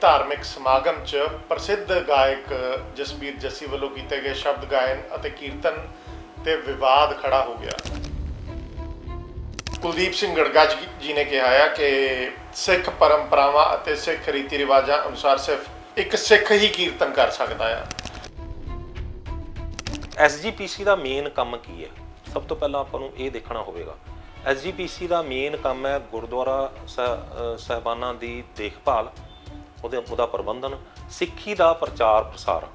ਧਾਰਮਿਕ ਸਮਾਗਮ 'ਚ ਪ੍ਰਸਿੱਧ ਗਾਇਕ ਜਸਬੀਰ ਜੱਸੀ ਵੱਲੋਂ ਕੀਤੇ ਗਏ ਸ਼ਬਦ ਗਾਇਨ ਅਤੇ ਕੀਰਤਨ ਤੇ ਵਿਵਾਦ ਖੜਾ ਹੋ ਗਿਆ। ਕੁਲਦੀਪ ਸਿੰਘ ਗੜਗਾ ਜੀ- ਨੇ ਕਿਹਾ ਹੈ ਕਿ ਸਿੱਖ ਪਰੰਪਰਾਵਾਂ ਅਤੇ ਸਿੱਖ ਰੀਤੀ ਰਿਵਾਜਾਂ ਅਨੁਸਾਰ ਸਿਰਫ ਇੱਕ ਸਿੱਖ ਹੀ ਕੀਰਤਨ ਕਰ ਸਕਦਾ ਹੈ ਐਸਜੀਪੀਸੀ ਦਾ ਮੇਨ ਕੰਮ ਕੀ ਹੈ ਸਭ ਤੋਂ ਪਹਿਲਾਂ ਆਪਾਂ ਨੂੰ ਇਹ ਦੇਖਣਾ ਹੋਵੇਗਾ। ਐਸਜੀਪੀਸੀ ਦਾ ਮੇਨ ਕੰਮ ਹੈ ਗੁਰਦੁਆਰਾ ਸਾਹਿ- ਸਾਹਿਬਾਨਾਂ ਦੀ ਦੇਖਭਾਲ ਉਹਦੇ ਉਹਦਾ ਪ੍ਰਬੰਧਨ ਸਿੱਖੀ ਦਾ ਪ੍ਰਚਾਰ ਪ੍ਰਸਾਰ।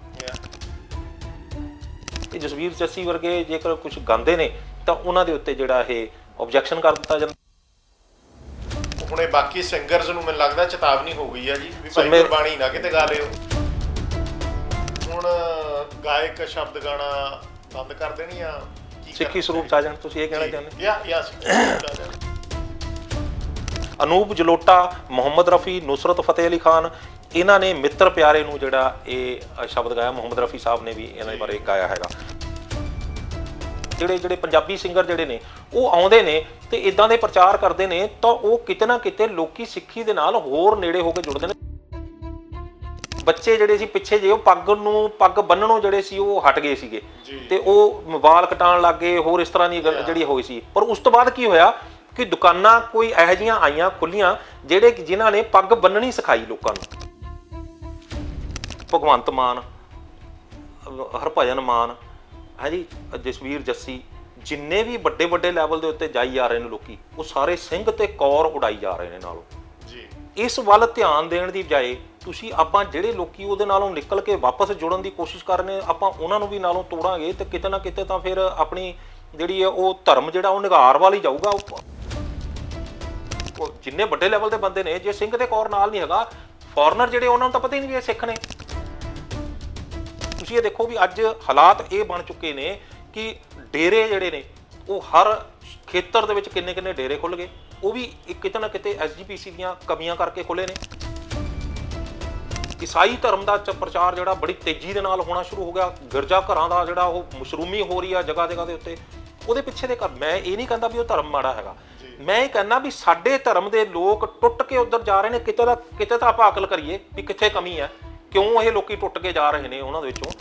ਤੇ ਜਸਵੀਰ ਜੱਸੀ ਵਰਗੇ ਜੇਕਰ ਕੁਝ ਗਾਉਂਦੇ ਨੇ ਤਾਂ ਉਹਨਾਂ ਦੇ ਉੱਤੇ ਜਿਹੜਾ ਇਹ ਆਬਜੈਕਸ਼ਨ ਕਰ ਦਿੱਤਾ ਜਾਂਦਾ। ਹੁਣ ਬਾਕੀ ਸਿੰਗਰਸ ਨੂੰ ਮੈਨੂੰ ਲੱਗਦਾ ਚੇਤਾਵਨੀ ਹੋ ਗਈ ਹੈ ਜੀ ਵੀ ਭਾਈ ਗੁਰਬਾਣੀ ਨਾ ਕਿਤੇ ਗਾ ਲਿਓ। ਹੁਣ ਗਾਇਕ ਸ਼ਬਦ ਗਾਣਾ ਬੰਦ ਕਰ ਦੇਣੀ ਆ ਸਿੱਖੀ ਸਰੂਪ ਚ ਆ ਜਾਣ ਤੁਸੀਂ ਇਹ ਕਹਿਣਾ ਚਾਹੁੰਦੇ ਯਾ ਯਾ ਸਿੱਖੀ ਸਰੂਪ 'ਚ ਆ ਜਾਣ। ਅਨੂਪ ਜਲੋਟਾ ਮੁਹੰਮਦ ਰਫੀ ਨੁਸਰਤ ਫਤਿਹ ਅਲੀ ਖਾਨ ਇਹਨਾਂ ਨੇ ਮਿੱਤਰ ਪਿਆਰੇ ਨੂੰ ਜਿਹੜਾ ਇਹ ਸ਼ਬਦ ਗਾਇਆ ਮੁਹੰਮਦ ਰਫੀ ਸਾਹਿਬ ਨੇ ਵੀ ਇਹਨਾਂ ਦੇ ਬਾਰੇ ਗਾਇਆ ਹੈਗਾ। ਜਿਹੜੇ ਜਿਹੜੇ ਪੰਜਾਬੀ ਸਿੰਗਰ ਜਿਹੜੇ ਨੇ ਉਹ ਆਉਂਦੇ ਨੇ ਤੇ ਇਦਾਂ ਦੇ ਪ੍ਰਚਾਰ ਕਰਦੇ ਨੇ ਤਾਂ ਉਹ ਕਿਤੇ ਨਾ ਕਿਤੇ ਲੋਕੀ ਸਿੱਖੀ ਦੇ ਨਾਲ ਹੋਰ ਨੇੜੇ ਹੋ ਕੇ ਜੁੜਦੇ ਨੇ। ਬੱਚੇ ਜਿਹੜੇ ਸੀ ਪਿੱਛੇ ਜੇ ਉਹ ਪੱਗ ਨੂੰ ਪੱਗ ਬੰਨਣੋਂ ਜਿਹੜੇ ਸੀ ਉਹ ਹਟ ਗਏ ਸੀਗੇ। ਤੇ ਉਹ ਵਾਲ ਕਟਾਉਣ ਲੱਗ ਗਏ ਹੋਰ ਇਸ ਤਰ੍ਹਾਂ ਦੀ ਜਿਹੜੀ ਹੋਈ ਸੀ। ਪਰ ਉਸ ਤੋਂ ਬਾਅਦ ਕੀ ਹੋਇਆ? ਕਿ ਦੁਕਾਨਾਂ ਕੋਈ ਇਹੋ ਜਿਹੀਆਂ ਆਈਆਂ ਖੁੱਲੀਆਂ ਜਿਹੜੇ ਕਿ ਜਿਨ੍ਹਾਂ ਨੇ ਪੱਗ ਬੰਨਣੀ ਸਿਖਾਈ ਲੋਕਾਂ ਨੂੰ। ਭਗਵੰਤ ਮਾਨ ਹਰਭਜਨ ਮਾਨ ਹਾਂਜੀ ਜਸਵੀਰ ਜੱਸੀ ਜਿੰਨੇ ਵੀ ਵੱਡੇ ਵੱਡੇ ਲੈਵਲ ਦੇ ਉੱਤੇ ਜਾਈ ਜਾ ਰਹੇ ਨੇ ਲੋਕੀ ਉਹ ਸਾਰੇ ਸਿੰਘ ਤੇ ਕੌਰ ਉਡਾਈ ਜਾ ਰਹੇ ਨੇ ਨਾਲੋਂ। ਜੀ। ਇਸ ਵੱਲ ਧਿਆਨ ਦੇਣ ਦੀ ਬਜਾਏ ਤੁਸੀਂ ਆਪਾਂ ਜਿਹੜੇ ਲੋਕੀ ਉਹਦੇ ਨਾਲੋਂ ਨਿਕਲ ਕੇ ਵਾਪਸ ਜੁੜਨ ਦੀ ਕੋਸ਼ਿਸ਼ ਕਰ ਰਹੇ ਆਪਾਂ ਉਹਨਾਂ ਨੂੰ ਵੀ ਨਾਲੋਂ ਤੋੜਾਂਗੇ ਤੇ ਕਿਤੇ ਨਾ ਕਿਤੇ ਤਾਂ ਫਿਰ ਆਪਣੀ ਜਿਹੜੀ ਹੈ ਉਹ ਧਰਮ ਜਿਹੜਾ ਉਹ ਨਿਗਾਰ ਵੱਲ ਹੀ ਜਾਊਗਾ ਉਹ- ਜਿੰਨੇ ਵੱਡੇ ਲੈਵਲ ਦੇ ਬੰਦੇ ਨੇ, ਜੇ ਸਿੰਘ ਤੇ ਕੌਰ ਨਾਲ ਨਹੀਂ ਹੈਗਾ ਫੋਰਨਰ ਜਿਹੜੇ ਉਹਨਾਂ ਨੂੰ ਤਾਂ ਪਤਾ ਹੀ ਨਹੀਂ ਵੀ ਇਹ ਸਿੱਖ ਨੇ। ਤੁਸੀਂ ਇਹ ਦੇਖੋ ਵੀ ਅੱਜ ਹਾਲਾਤ ਇਹ ਬਣ ਚੁੱਕੇ ਨੇ ਕਿ ਡੇਰੇ ਜਿਹੜੇ ਨੇ, ਉਹ ਹਰ ਖੇਤਰ ਦੇ ਵਿੱਚ ਕਿੰਨੇ ਕਿੰਨੇ ਡੇਰੇ ਖੁੱਲ ਗਏ। ਉਹ ਵੀ ਇੱਕ ਕਿਤੇ ਨਾ ਕਿਤੇ ਐਸਜੀਪੀਸੀ ਦੀਆਂ ਕਮੀਆਂ ਕਰਕੇ ਖੁੱਲੇ ਨੇ। ਈਸਾਈ ਧਰਮ ਦਾ ਚ- ਪ੍ਰਚਾਰ ਜਿਹੜਾ ਬੜੀ ਤੇਜ਼ੀ ਦੇ ਨਾਲ ਹੋਣਾ ਸ਼ੁਰੂ ਹੋ ਗਿਆ। ਗਿਰਜਾ ਘਰਾਂ ਦਾ ਜਿਹੜਾ ਉਹ ਮਸ਼ਰੂਮੀ ਹੋ ਰਹੀ ਆ ਜਗ੍ਹਾ ਜਗ੍ਹਾ ਦੇ ਉੱਤੇ। ਉਹਦੇ ਪਿੱਛੇ ਦੇ ਕਰ ਮੈਂ ਇਹ ਨਹੀਂ ਕਹਿੰਦਾ ਵੀ ਉਹ ਧਰਮ ਮਾੜਾ ਹੈਗਾ। ਮੈਂ ਇਹ ਕਹਿੰਦਾ ਵੀ ਸਾਡੇ ਧਰਮ ਦੇ ਲੋਕ ਟੁੱਟ ਕੇ ਉਧਰ ਜਾ ਰਹੇ ਨੇ ਕਿਤੇ ਦਾ ਕਿਤੇ ਤਾਂ ਆਪਾਂ ਅਕਲ ਕਰੀਏ ਵੀ ਕਿੱਥੇ ਕਮੀ ਹੈ ਕਿਉਂ ਇਹ ਲੋਕੀ ਟੁੱਟ ਕੇ ਜਾ ਰਹੇ ਨੇ ਉਹਨਾਂ ਦੇ ਵਿੱਚੋਂ।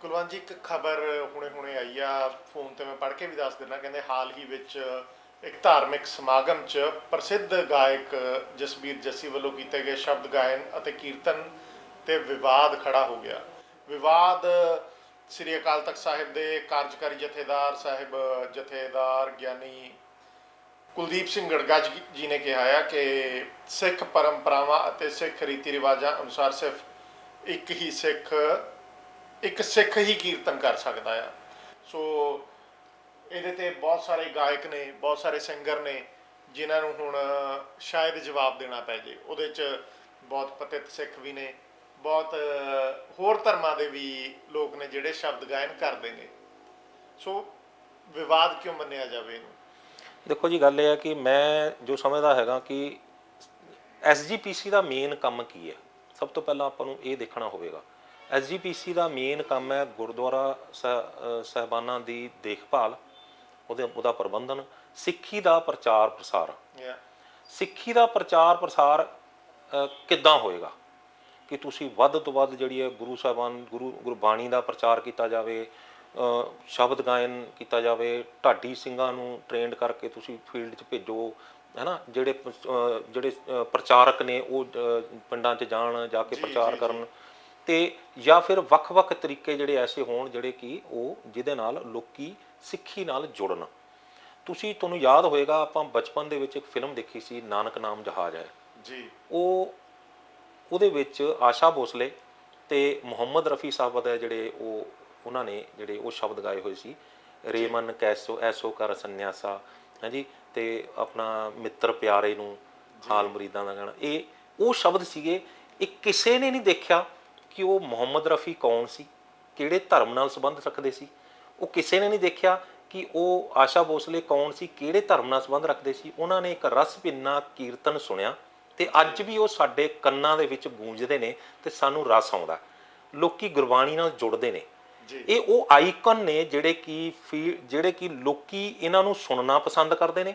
ਕੁਲਵੰਤ ਜੀ ਇੱਕ ਖਬਰ ਹੁਣੇ-ਹੁਣੇ ਆਈ ਆ ਫੋਨ ਤੇ ਮੈਂ ਪੜ੍ਹ ਕੇ ਵੀ ਦੱਸ ਦਿੰਦਾ ਕਹਿੰਦੇ ਹਾਲ ਹੀ ਵਿੱਚ ਇੱਕ ਧਾਰਮਿਕ ਸਮਾਗਮ 'ਚ ਪ੍ਰਸਿੱਧ ਗਾਇਕ ਜਸਬੀਰ ਜੱਸੀ ਵੱਲੋਂ ਕੀਤੇ ਗਏ ਸ਼ਬਦ ਗਾਇਨ ਅਤੇ ਕੀਰਤਨ ਤੇ ਵਿਵਾਦ ਖੜਾ ਹੋ ਗਿਆ। ਵਿਵਾਦ ਸ੍ਰੀ ਅਕਾਲ ਤਖਤ ਸਾਹਿਬ ਦੇ ਕਾਰਜਕਾਰੀ ਜਥੇਦਾਰ ਸਾਹਿਬ, ਜਥੇਦਾਰ ਗਿਆਨੀ ਕੁਲਦੀਪ ਸਿੰਘ ਗੜਗਾ ਜੀ- ਜੀ ਨੇ ਕਿਹਾ ਹੈ ਕਿ ਸਿੱਖ ਪਰੰਪਰਾਵਾਂ ਅਤੇ ਸਿੱਖ ਰੀਤੀ ਰਿਵਾਜਾਂ ਅਨੁਸਾਰ ਸਿਰਫ ਇੱਕ ਹੀ ਸਿੱਖ, ਇੱਕ ਸਿੱਖ ਹੀ ਕੀਰਤਨ ਕਰ ਸਕਦਾ ਆ। ਸੋ ਇਹਦੇ ਤੇ ਬਹੁਤ ਸਾਰੇ ਗਾਇਕ ਨੇ, ਬਹੁਤ ਸਾਰੇ ਸਿੰਗਰ ਨੇ, ਜਿਨ੍ਹਾਂ ਨੂੰ ਹੁਣ ਸ਼ਾਇਦ ਜਵਾਬ ਦੇਣਾ ਪੈ ਜੇ। ਉਹਦੇ ਚ ਬਹੁਤ ਪਤਿਤ ਸਿੱਖ ਵੀ ਨੇ। ਬਹੁਤ ਹੋਰ ਧਰਮਾਂ ਦੇ ਵੀ ਲੋਕ ਨੇ ਜਿਹੜੇ ਸ਼ਬਦ ਗਾਇਨ ਕਰਦੇ ਨੇ। ਸੋ ਵਿਵਾਦ ਕਿਉਂ ਮੰਨਿਆ ਜਾਵੇ ਇਹਨੂੰ? ਦੇਖੋ ਜੀ ਗੱਲ ਇਹ ਹੈ ਕਿ ਮੈਂ ਜੋ ਸਮਝਦਾ ਹੈਗਾ ਕਿ ਐਸਜੀਪੀਸੀ ਦਾ ਮੇਨ ਕੰਮ ਕੀ ਹੈ? ਸਭ ਤੋਂ ਪਹਿਲਾਂ ਆਪਾਂ ਨੂੰ ਇਹ ਦੇਖਣਾ ਹੋਵੇਗਾ। ਐਸਜੀਪੀਸੀ ਦਾ ਮੇਨ ਕੰਮ ਹੈ ਗੁਰਦੁਆਰਾ ਸਾਹਿਬਾਨਾਂ ਦੀ ਦੇਖਭਾਲ ਉਹਦੇ ਉਹਦਾ ਪ੍ਰਬੰਧਨ ਸਿੱਖੀ ਦਾ ਪ੍ਰਚਾਰ ਪ੍ਰਸਾਰ ਸਿੱਖੀ ਦਾ ਪ੍ਰਚਾਰ ਪ੍ਰਸਾਰ ਕਿੱਦਾਂ ਹੋਏਗਾ? ਕਿ ਤੁਸੀਂ ਵੱਧ ਤੋਂ ਵੱਧ ਜਿਹੜੀ ਹੈ ਗੁਰੂ ਸਾਹਿਬਾਨ ਗੁਰੂ ਗੁਰਬਾਣੀ ਦਾ ਪ੍ਰਚਾਰ ਕੀਤਾ ਜਾਵੇ ਸ਼ਬਦ ਗਾਇਨ ਕੀਤਾ ਜਾਵੇ ਢਾਡੀ ਸਿੰਘਾਂ ਨੂੰ ਟ੍ਰੇਨਡ ਕਰਕੇ ਤੁਸੀਂ ਫੀਲਡ 'ਚ ਭੇਜੋ ਹੈਨਾ? ਜਿਹੜੇ ਪ- ਅ, ਜਿਹੜੇ ਅ, ਪ੍ਰਚਾਰਕ ਨੇ ਉਹ ਪਿੰਡਾਂ 'ਚ ਜਾਣ ਜਾ ਕੇ ਪ੍ਰਚਾਰ। ਕਰਨ ਤੇ ਜਾਂ ਫਿਰ ਵੱਖ-ਵੱਖ ਤਰੀਕੇ ਜਿਹੜੇ ਐਸੇ ਹੋਣ ਜਿਹੜੇ ਕਿ ਉਹ ਜਿਹਦੇ ਨਾਲ ਲੋਕੀ ਸਿੱਖੀ ਨਾਲ ਜੁੜਨ। ਤੁਸੀਂ ਤੁਹਾਨੂੰ ਯਾਦ ਹੋਏਗਾ ਆਪਾਂ ਬਚਪਨ ਦੇ ਵਿੱਚ ਇੱਕ ਫਿਲਮ ਦੇਖੀ ਸੀ ਨਾਨਕ ਨਾਮ ਜਹਾਜ਼ ਹੈ। ਜੀ। ਉਹ ਉਹਦੇ ਵਿੱਚ ਆਸ਼ਾ ਭੋਸਲੇ ਤੇ ਮੁਹੰਮਦ ਰਫੀ ਸਾਹਿਬ ਦਾ ਜਿਹੜੇ ਉਹ ਉਹਨਾਂ ਨੇ ਜਿਹੜੇ ਉਹ ਸ਼ਬਦ ਗਾਏ ਹੋਏ ਸੀ ਰੇਮਨ ਕੈਸੋ ਐਸੋ ਕਰ ਸੰਨਿਆਸਾ ਹਾਂਜੀ ਤੇ ਆਪਣਾ ਮਿੱਤਰ ਪਿਆਰੇ ਨੂੰ ਹਾਲ ਮੁਰੀਦਾਂ ਦਾ ਗਾਣਾ। ਇਹ ਉਹ ਸ਼ਬਦ ਸੀਗੇ ਇਹ ਕਿਸੇ ਨੇ ਨਹੀਂ ਦੇਖਿਆ ਕਿ ਉਹ ਮੁਹੰਮਦ ਰਫੀ ਕੌਣ ਸੀ ਕਿਹੜੇ ਧਰਮ ਨਾਲ ਸੰਬੰਧ ਰੱਖਦੇ ਸੀ। ਉਹ ਕਿਸੇ ਨੇ ਨਹੀਂ ਦੇਖਿਆ ਕਿ ਉਹ ਆਸ਼ਾ ਭੋਸਲੇ ਕੌਣ ਸੀ ਕਿਹੜੇ ਧਰਮ ਨਾਲ ਸੰਬੰਧ ਰੱਖਦੇ ਸੀ। ਉਹਨਾਂ ਨੇ ਇੱਕ ਰਸ ਭਿੰਨਾ ਕੀਰਤਨ ਸੁਣਿਆ। ਤੇ ਅੱਜ ਵੀ ਉਹ ਸਾਡੇ ਕੰਨਾਂ ਦੇ ਵਿੱਚ ਗੂੰਜਦੇ ਨੇ ਤੇ ਸਾਨੂੰ ਰਸ ਆਉਂਦਾ। ਲੋਕੀ ਗੁਰਬਾਣੀ ਨਾਲ ਜੁੜਦੇ ਨੇ। ਇਹ ਉਹ ਆਈਕਨ ਨੇ ਜਿਹੜੇ ਕਿ ਜਿਹੜੇ ਕਿ ਲੋਕੀ ਇਹਨਾਂ ਨੂੰ ਸੁਣਨਾ ਪਸੰਦ ਕਰਦੇ ਨੇ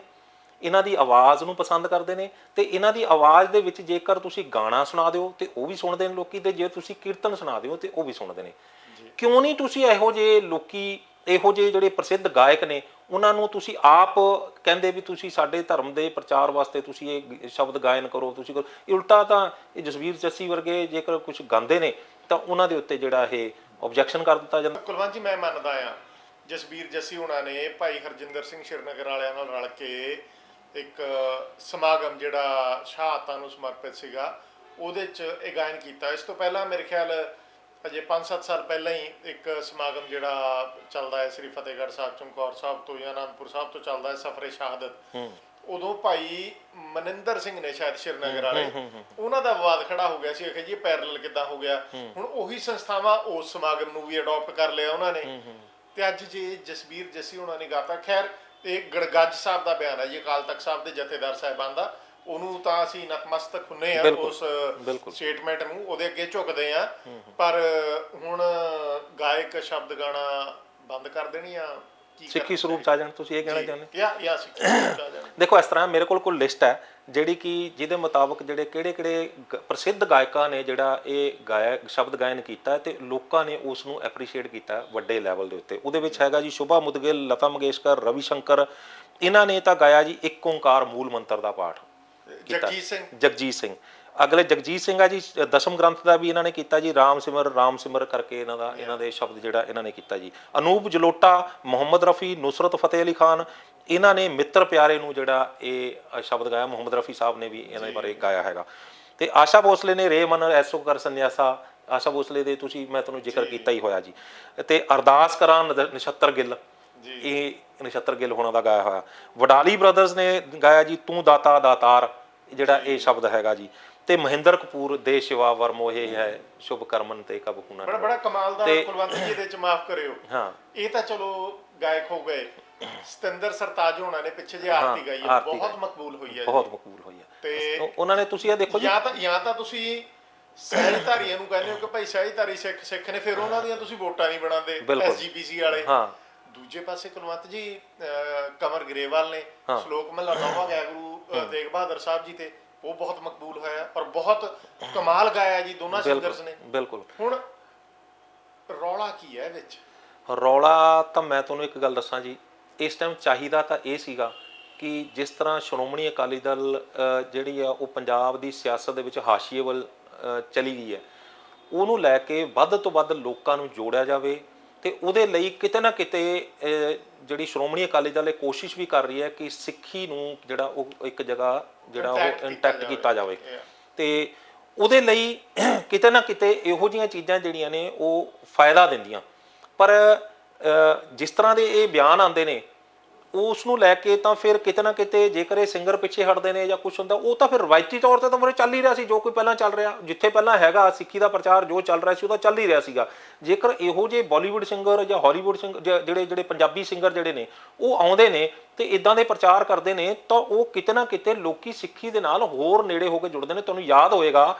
ਇਹਨਾਂ ਦੀ ਆਵਾਜ਼ ਨੂੰ ਪਸੰਦ ਕਰਦੇ ਨੇ ਤੇ ਇਹਨਾਂ ਦੀ ਆਵਾਜ਼ ਦੇ ਵਿੱਚ ਜੇਕਰ ਤੁਸੀਂ ਗਾਣਾ ਸੁਣਾ ਦਿਓ ਤੇ ਉਹ ਵੀ ਸੁਣਦੇ ਨੇ ਲੋਕੀ ਤੇ ਜੇ ਤੁਸੀਂ ਕੀਰਤਨ ਸੁਣਾ ਦਿਓ ਤੇ ਉਹ ਵੀ ਸੁਣਦੇ ਨੇ। ਕਿਉਂ ਨਹੀਂ ਤੁਸੀਂ ਇਹੋ ਜਿਹੇ ਲੋਕੀ ਇਹੋ ਜਿਹੇ ਜਿਹੜੇ ਪ੍ਰਸਿੱਧ ਗਾਇਕ ਨੇ, ਉਹਨਾਂ ਨੂੰ ਤੁਸੀਂ ਆਪ ਕਹਿੰਦੇ ਵੀ ਤੁਸੀਂ ਸਾਡੇ ਧਰਮ ਦੇ ਪ੍ਰਚਾਰ ਵਾਸਤੇ ਤੁਸੀਂ ਇਹ ਸ਼ਬਦ ਗਾਇਨ ਕਰੋ, ਤੁਸੀਂ ਕਰੋ। ਇਹ ਉਲਟਾ ਤਾਂ ਇਹ ਜਸਵੀਰ ਜੱਸੀ ਵਰਗੇ ਜੇਕਰ ਕੁਝ ਗਾਉਂਦੇ ਨੇ, ਤਾਂ ਉਹਨਾਂ ਦੇ ਉੱਤੇ ਜਿਹੜਾ ਇਹ ਆਬਜੈਕਸ਼ਨ ਕਰ ਦਿੱਤਾ ਜਾਂਦਾ। ਕੁਲਵੰਤ ਜੀ, ਮੈਂ ਮੰਨਦਾ ਆ ਜਸਬੀਰ ਜੱਸੀ ਹੁਣਾਂ ਨੇ, ਭਾਈ ਹਰਜਿੰਦਰ ਸਿੰਘ ਸ਼੍ਰੀਨਗਰ ਵਾਲਿਆਂ ਨਾਲ ਰਲ ਕੇ ਇੱਕ ਸਮਾਗਮ ਜਿਹੜਾ ਸ਼ਹਾਦਤਾਂ ਨੂੰ ਸਮਰਪਿਤ ਸੀਗਾ, ਉਹਦੇ 'ਚ ਇਹ ਗਾਇਨ ਕੀਤਾ। ਇਸ ਤੋਂ ਪਹਿਲਾਂ ਮੇਰੇ ਖਿਆਲ ਅਜੇ 5-7 ਸਾਲ ਪਹਿਲਾਂ ਹੀ ਇੱਕ ਸਮਾਗਮ ਜਿਹੜਾ ਚੱਲਦਾ ਹੈ ਸ੍ਰੀ ਫਤਿਹਗੜ੍ਹ ਸਾਹਿਬ ਚਮਕੌਰ ਸਾਹਿਬ ਤੋਂ ਜਾਂ ਅਨੰਦਪੁਰ ਸਾਹਿਬ ਤੋਂ ਚੱਲਦਾ ਹੈ ਸਫਰੇ ਸ਼ਹਾਦਤ। ਉਦੋਂ ਭਾਈ ਮਨਿੰਦਰ ਸਿੰਘ ਨੇ ਸ਼ਾਇਦ ਸ਼੍ਰੀਨਗਰ ਵਾਲੇ ਉਹਨਾਂ ਦਾ ਵਿਵਾਦ ਖੜਾ ਹੋ ਗਿਆ ਸੀ ਕਿ ਜੀ ਪੈਰਲਲ ਕਿੱਦਾਂ ਹੋ ਗਿਆ? ਹੁਣ ਉਹੀ ਸੰਸਥਾਵਾਂ ਉਸ ਸਮਾਗਮ ਨੂੰ ਵੀ ਅਡਾਪਟ ਕਰ ਲਿਆ ਉਹਨਾਂ ਨੇ। ਤੇ ਅੱਜ ਜੇ ਜਸਬੀਰ ਜੱਸੀ ਉਹਨਾਂ ਨੇ ਗਾਤਾ ਖੈਰ ਇਹ ਗੜਗੱਜ ਸਾਹਿਬ ਦਾ ਬਿਆਨ ਹੈ ਜੀ ਅਕਾਲ ਤਖਤ ਸਾਹਿਬ ਦੇ ਜਥੇਦਾਰ ਸਾਹਿਬਾਨ ਦਾ। ਉਹਨੂੰ ਤਾਂ ਅਸੀਂ ਨਤਮਸਤਕ ਹੁੰਨੇ ਆ ਉਸ। ਸਟੇਟਮੈਂਟ ਨੂੰ ਉਹਦੇ ਅੱਗੇ ਝੁਕਦੇ ਆ। ਪਰ ਹੁਣ ਗਾਇਕ ਸ਼ਬਦ ਗਾਣਾ ਬੰਦ ਕਰ ਦੇਣੀ ਆ ਸਿੱਖੀ ਸਰੂਪ ਚ ਆ ਜਾਣ ਤੁਸੀਂ ਇਹ ਕਹਿਣਾ ਚਾਹੁੰਦੇ? ਯਾ ਯਾ ਸਿੱਖੀ ਸਰੂਪ ਚ ਆ ਜਾਣ। ਦੇਖੋ ਇਸ ਤਰ੍ਹਾਂ ਮੇਰੇ ਕੋਲ ਕੋਈ ਲਿਸਟ ਹੈ ਜਿਹੜੀ ਕਿ ਜਿਹਦੇ ਮੁਤਾਬਕ ਜਿਹੜੇ ਕਿਹੜੇ ਕਿਹੜੇ ਪ੍ਰਸਿੱਧ ਗਾਇਕਾਂ ਨੇ ਜਿਹੜਾ ਇਹ ਗਾਇਕ ਸ਼ਬਦ ਗਾਇਨ ਕੀਤਾ ਤੇ ਲੋਕਾਂ ਨੇ ਉਸ ਨੂੰ ਐਪਰੀਸ਼ੀਏਟ ਕੀਤਾ ਵੱਡੇ ਲੈਵਲ ਦੇ ਉੱਤੇ। ਉਹਦੇ ਵਿੱਚ ਹੈਗਾ ਜੀ ਸ਼ੁਭਾ ਮੁਦਗਿਲ ਲਤਾ ਮੰਗੇਸ਼ਕਰ ਰਵੀ ਸ਼ੰਕਰ। ਇਹਨਾਂ ਨੇ ਤਾਂ ਗਾਇਆ ਜੀ ਇੱਕ ਓੰਕਾਰ ਮੂਲ ਮੰਤਰ ਦਾ ਪਾਠ। ਕੀਤਾ। ਜਗਜੀਤ ਸਿੰਘ। ਜਗਜੀਤ ਸਿੰਘ। ਅਗਲੇ ਜਗਜੀਤ ਸਿੰਘ ਆ ਜੀ ਦਸਮ ਗ੍ਰੰਥ ਦਾ ਵੀ ਇਹਨਾਂ ਨੇ ਕੀਤਾ ਜੀ ਰਾਮ ਸਿਮਰ ਰਾਮ ਸਿਮਰ ਕਰਕੇ ਇਹਨਾਂ ਦਾ ਇਹਨਾਂ ਦੇ ਸ਼ਬਦ ਜਿਹੜਾ ਇਹਨਾਂ ਨੇ ਕੀਤਾ ਜੀ। ਅਨੂਪ ਜਲੋਟਾ ਮੁਹੰਮਦ ਰਫੀ ਨੁਸਰਤ ਫਤਿਹ ਅਲੀ ਖਾਨ ਇਹਨਾਂ ਨੇ ਮਿੱਤਰ ਪਿਆਰੇ ਨੂੰ ਜਿਹੜਾ ਇਹ ਸ਼ਬਦ ਗਾਇਆ ਮੁਹੰਮਦ ਰਫੀ ਸਾਹਿਬ ਨੇ ਵੀ ਇਹਨਾਂ ਬਾਰੇ ਗਾਇਆ ਹੈਗਾ। ਤੇ ਆਸ਼ਾ ਭੋਸਲੇ ਨੇ ਰੇ ਮਨ ਐਸੋ ਕਰ ਸੰਨਿਆਸਾ ਆਸ਼ਾ ਭੋਸਲੇ ਦੇ ਤੁਸੀਂ ਮੈਂ ਤੁਹਾਨੂੰ ਜ਼ਿਕਰ ਕੀਤਾ ਹੀ ਹੋਇਆ ਜੀ। ਤੇ ਅਰਦਾਸ ਕਰਾਂ ਨਛੱਤਰ ਗਿੱਲ। ਇਹ ਨਛੱਤਰ ਗਿੱਲ ਹੋਣਾ ਦਾ ਗਾਇਆ ਹੋਇਆ। ਵਡਾਲੀ ਬ੍ਰਦਰਸ ਨੇ ਗਾਇਆ ਜੀ ਤੂੰ ਦਾਤਾ ਦਾਤਾਰ ਜਿਹੜਾ ਇਹ ਸ਼ਬਦ ਹੈਗਾ ਜੀ। ਤੇ ਮਹਿੰਦਰ ਕਪੂਰ ਦੇ ਸ਼ਿਵਾ ਵਰਮੋਹੇ ਹੈ ਸ਼ੁਭ ਕਰਮਨ ਤੇ ਕਬ ਹੁਨਾ ਬੜਾ ਬੜਾ ਕਮਾਲ ਦਾ ਕੁਲਵੰਤ ਜੀ ਇਹਦੇ ਚ ਮਾਫ ਕਰਿਓ। ਹਾਂ। ਇਹ ਤਾਂ ਚਲੋ ਗਾਇਕ ਹੋ ਗਏ। ਸਤਿੰਦਰ ਸਰਤਾਜ ਹੋਣਾ ਨੇ ਪਿੱਛੇ ਜੇ ਆਰਤੀ ਗਾਈ ਹੈ ਬਹੁਤ ਮਕਬੂਲ ਹੋਈ ਹੈ ਬਹੁਤ ਮਕਬੂਲ ਹੋਈ ਹੈ ਤੇ ਉਹ- ਉਹਨਾਂ ਨੇ ਤੁਸੀਂ ਇਹ ਦੇਖੋ ਜੀ। ਜਾਂ ਤਾਂ ਜਾਂ ਤਾਂ ਤੁਸੀਂ ਸਹਿਜਧਾਰੀਆਂ ਨੂੰ ਕਹਿੰਦੇ ਹੋ ਕਿ ਭਾਈ ਸਹਿਜਧਾਰੀ ਸਿੱਖ ਸਿੱਖ ਨੇ ਫਿਰ ਉਹਨਾਂ ਦੀਆਂ ਤੁਸੀਂ ਵੋਟਾਂ ਨਹੀਂ ਬਣਾਉਂਦੇ। ਐਸਜੀਪੀਸੀ ਵਾਲੇ। ਹਾਂ। ਦੂਜੇ ਪਾਸੇ ਕੁਲਵੰਤ ਜੀ ਕਮਰ ਗਰੇਵਾਲ ਨੇ। ਸ਼ਲੋਕ ਮਹਲਾ ਨੌਵਾਂ ਗਾਇਆ ਗੁਰੂ ਤੇਗ ਬਹਾਦਰ ਸਾਹਿਬ ਜੀ ਤੇ ਉਹ ਬਹੁਤ ਮਕਬੂਲ ਹੋਇਆ ਔਰ ਬਹੁਤ ਕਮਾਲ ਗਾਇਆ ਜੀ ਦੋਨਾਂ ਸਿੰਗਰਸ ਨੇ। ਬਿਲਕੁਲ। ਹੁਣ ਰੌਲਾ ਕੀ ਹੈ ਵਿੱਚ? ਰੌਲਾ ਤਾਂ ਮੈਂ ਤੁਹਾਨੂੰ ਇੱਕ ਗੱਲ ਦੱਸਾਂ ਜੀ ਇਸ ਟਾਈਮ ਚਾਹੀਦਾ ਤਾਂ ਇਹ ਸੀਗਾ ਕਿ ਜਿਸ ਤਰ੍ਹਾਂ ਸ਼੍ਰੋਮਣੀ ਅਕਾਲੀ ਦਲ ਜਿਹੜੀ ਆ ਉਹ ਪੰਜਾਬ ਦੀ ਸਿਆਸਤ ਦੇ ਵਿੱਚ ਹਾਸ਼ੀਏ ਵੱਲ ਚਲੀ ਗਈ ਹੈ ਉਹਨੂੰ ਲੈ ਕੇ ਵੱਧ ਤੋਂ ਵੱਧ ਲੋਕਾਂ ਨੂੰ ਜੋੜਿਆ ਜਾਵੇ ਤੇ ਉਹਦੇ ਲਈ ਕਿਤੇ ਨਾ ਕਿਤੇ ਜਿਹੜੀ ਸ਼੍ਰੋਮਣੀ ਅਕਾਲੀ ਦਲ ਇਹ ਕੋਸ਼ਿਸ਼ ਵੀ ਕਰ ਰਹੀ ਹੈ ਕਿ ਸਿੱਖੀ ਨੂੰ ਜਿਹੜਾ ਉਹ ਇੱਕ ਜਗ੍ਹਾ ਜਿਹੜਾ ਉਹ ਇੰਟੈਕਟ। ਕੀਤਾ ਜਾਵੇ. ਤੇ ਉਹਦੇ ਲਈ ਕਿਤੇ ਨਾ ਕਿਤੇ ਇਹੋ ਜਿਹੀਆਂ ਚੀਜ਼ਾਂ ਜਿਹੜੀਆਂ ਨੇ ਉਹ ਫਾਇਦਾ ਦਿੰਦੀਆਂ ਪਰ ਜਿਸ ਤਰ੍ਹਾਂ ਦੇ ਇਹ ਬਿਆਨ ਆਉਂਦੇ ਨੇ ਉਸ ਨੂੰ ਲੈ ਕੇ ਤਾਂ ਫਿਰ ਕਿਤੇ ਨਾ ਕਿਤੇ ਜੇਕਰ ਇਹ ਸਿੰਗਰ ਪਿੱਛੇ ਹਟਦੇ ਨੇ ਜਾਂ ਕੁਝ ਹੁੰਦਾ, ਉਹ ਤਾਂ ਫਿਰ ਰਵਾਇਤੀ ਤੌਰ ਤੇ ਤਾਂ ਮਰੇ ਚੱਲ ਹੀ ਰਿਹਾ ਸੀ, ਜੋ ਕੋਈ ਪਹਿਲਾਂ ਚੱਲ ਰਿਹਾ, ਜਿੱਥੇ ਪਹਿਲਾਂ ਹੈਗਾ, ਸਿੱਖੀ ਦਾ ਪ੍ਰਚਾਰ ਜੋ ਚੱਲ ਰਿਹਾ ਸੀ ਉਹਦਾ ਚੱਲ ਹੀ ਰਿਹਾ ਸੀਗਾ। ਜੇਕਰ ਇਹੋ ਜਿਹੇ ਬਾਲੀਵੁੱਡ ਸਿੰਗਰ ਜਾਂ ਹਾਲੀਵੁੱਡ ਸਿੰਗਰ ਜਿਹੜੇ ਜਿਹੜੇ ਪੰਜਾਬੀ ਸਿੰਗਰ ਜਿਹੜੇ ਨੇ, ਉਹ ਆਉਂਦੇ ਨੇ ਤੇ ਇਦਾਂ ਦੇ ਪ੍ਰਚਾਰ ਕਰਦੇ ਨੇ, ਤਾਂ ਉਹ ਕਿਤੇ ਨਾ ਕਿਤੇ ਲੋਕੀ ਸਿੱਖੀ ਦੇ ਨਾਲ ਹੋਰ ਨੇੜੇ ਹੋ ਕੇ ਜੁੜਦੇ ਨੇ। ਤੁਹਾਨੂੰ ਯਾਦ ਹੋਏਗਾ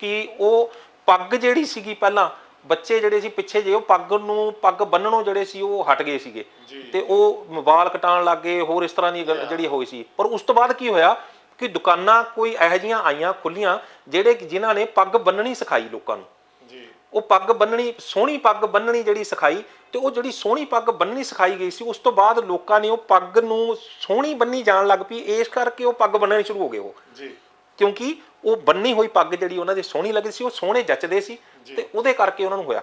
ਕਿ ਉਹ ਪੱਗ ਜਿਹੜੀ ਸੀਗੀ ਪਹਿਲਾਂ ਬੱਚੇ ਜਿਹੜੇ ਸੀ ਪਿੱਛੇ ਜੇ ਉਹ ਪੱਗ ਨੂੰ ਪੱਗ ਬੰਨਣੋਂ ਜਿਹੜੇ ਸੀ ਉਹ ਹਟ ਗਏ ਸੀਗੇ। ਤੇ ਉਹ ਵਾਲ ਕਟਾਉਣ ਲੱਗ ਗਏ ਹੋਰ ਇਸ ਤਰ੍ਹਾਂ ਦੀ ਜਿਹੜੀ ਹੋਈ ਸੀ। ਪਰ ਉਸ ਤੋਂ ਬਾਅਦ ਕੀ ਹੋਇਆ ਕਿ ਦੁਕਾਨਾਂ ਕੋਈ ਇਹੋ ਜਿਹੀਆਂ ਆਈਆਂ ਖੁੱਲੀਆਂ ਜਿਹੜੇ ਜਿਨ੍ਹਾਂ ਨੇ ਪੱਗ ਬੰਨਣੀ ਸਿਖਾਈ ਲੋਕਾਂ ਨੂੰ। ਜੀ। ਉਹ ਪੱਗ ਬੰਨਣੀ ਸੋਹਣੀ ਪੱਗ ਬੰਨਣੀ ਜਿਹੜੀ ਸਿਖਾਈ ਤੇ ਉਹ ਜਿਹੜੀ ਸੋਹਣੀ ਪੱਗ ਬੰਨਣੀ ਸਿਖਾਈ ਗਈ ਸੀ ਉਸ ਤੋਂ ਬਾਅਦ ਲੋਕਾਂ ਨੇ ਉਹ ਪੱਗ ਨੂੰ ਸੋਹਣੀ ਬੰਨੀ ਜਾਣ ਲੱਗ ਪਈ। ਇਸ ਕਰਕੇ ਉਹ ਪੱਗ ਬੰਨਣੀ ਸ਼ੁਰੂ ਹੋ ਗਏ ਉਹ। ਜੀ। ਕਿਉਂਕਿ ਉਹ ਬੰਨੀ ਹੋਈ ਪੱਗ ਜਿਹੜੀ ਉਹਨਾਂ ਦੀ ਸੋਹਣੀ ਲੱਗਦੀ ਸੀ ਉਹ ਸੋਹਣੇ ਜੱਚਦੇ ਸੀ ਤੇ ਉਹਦੇ ਕਰਕੇ ਉਹਨਾਂ ਨੂੰ ਹੋਇਆ।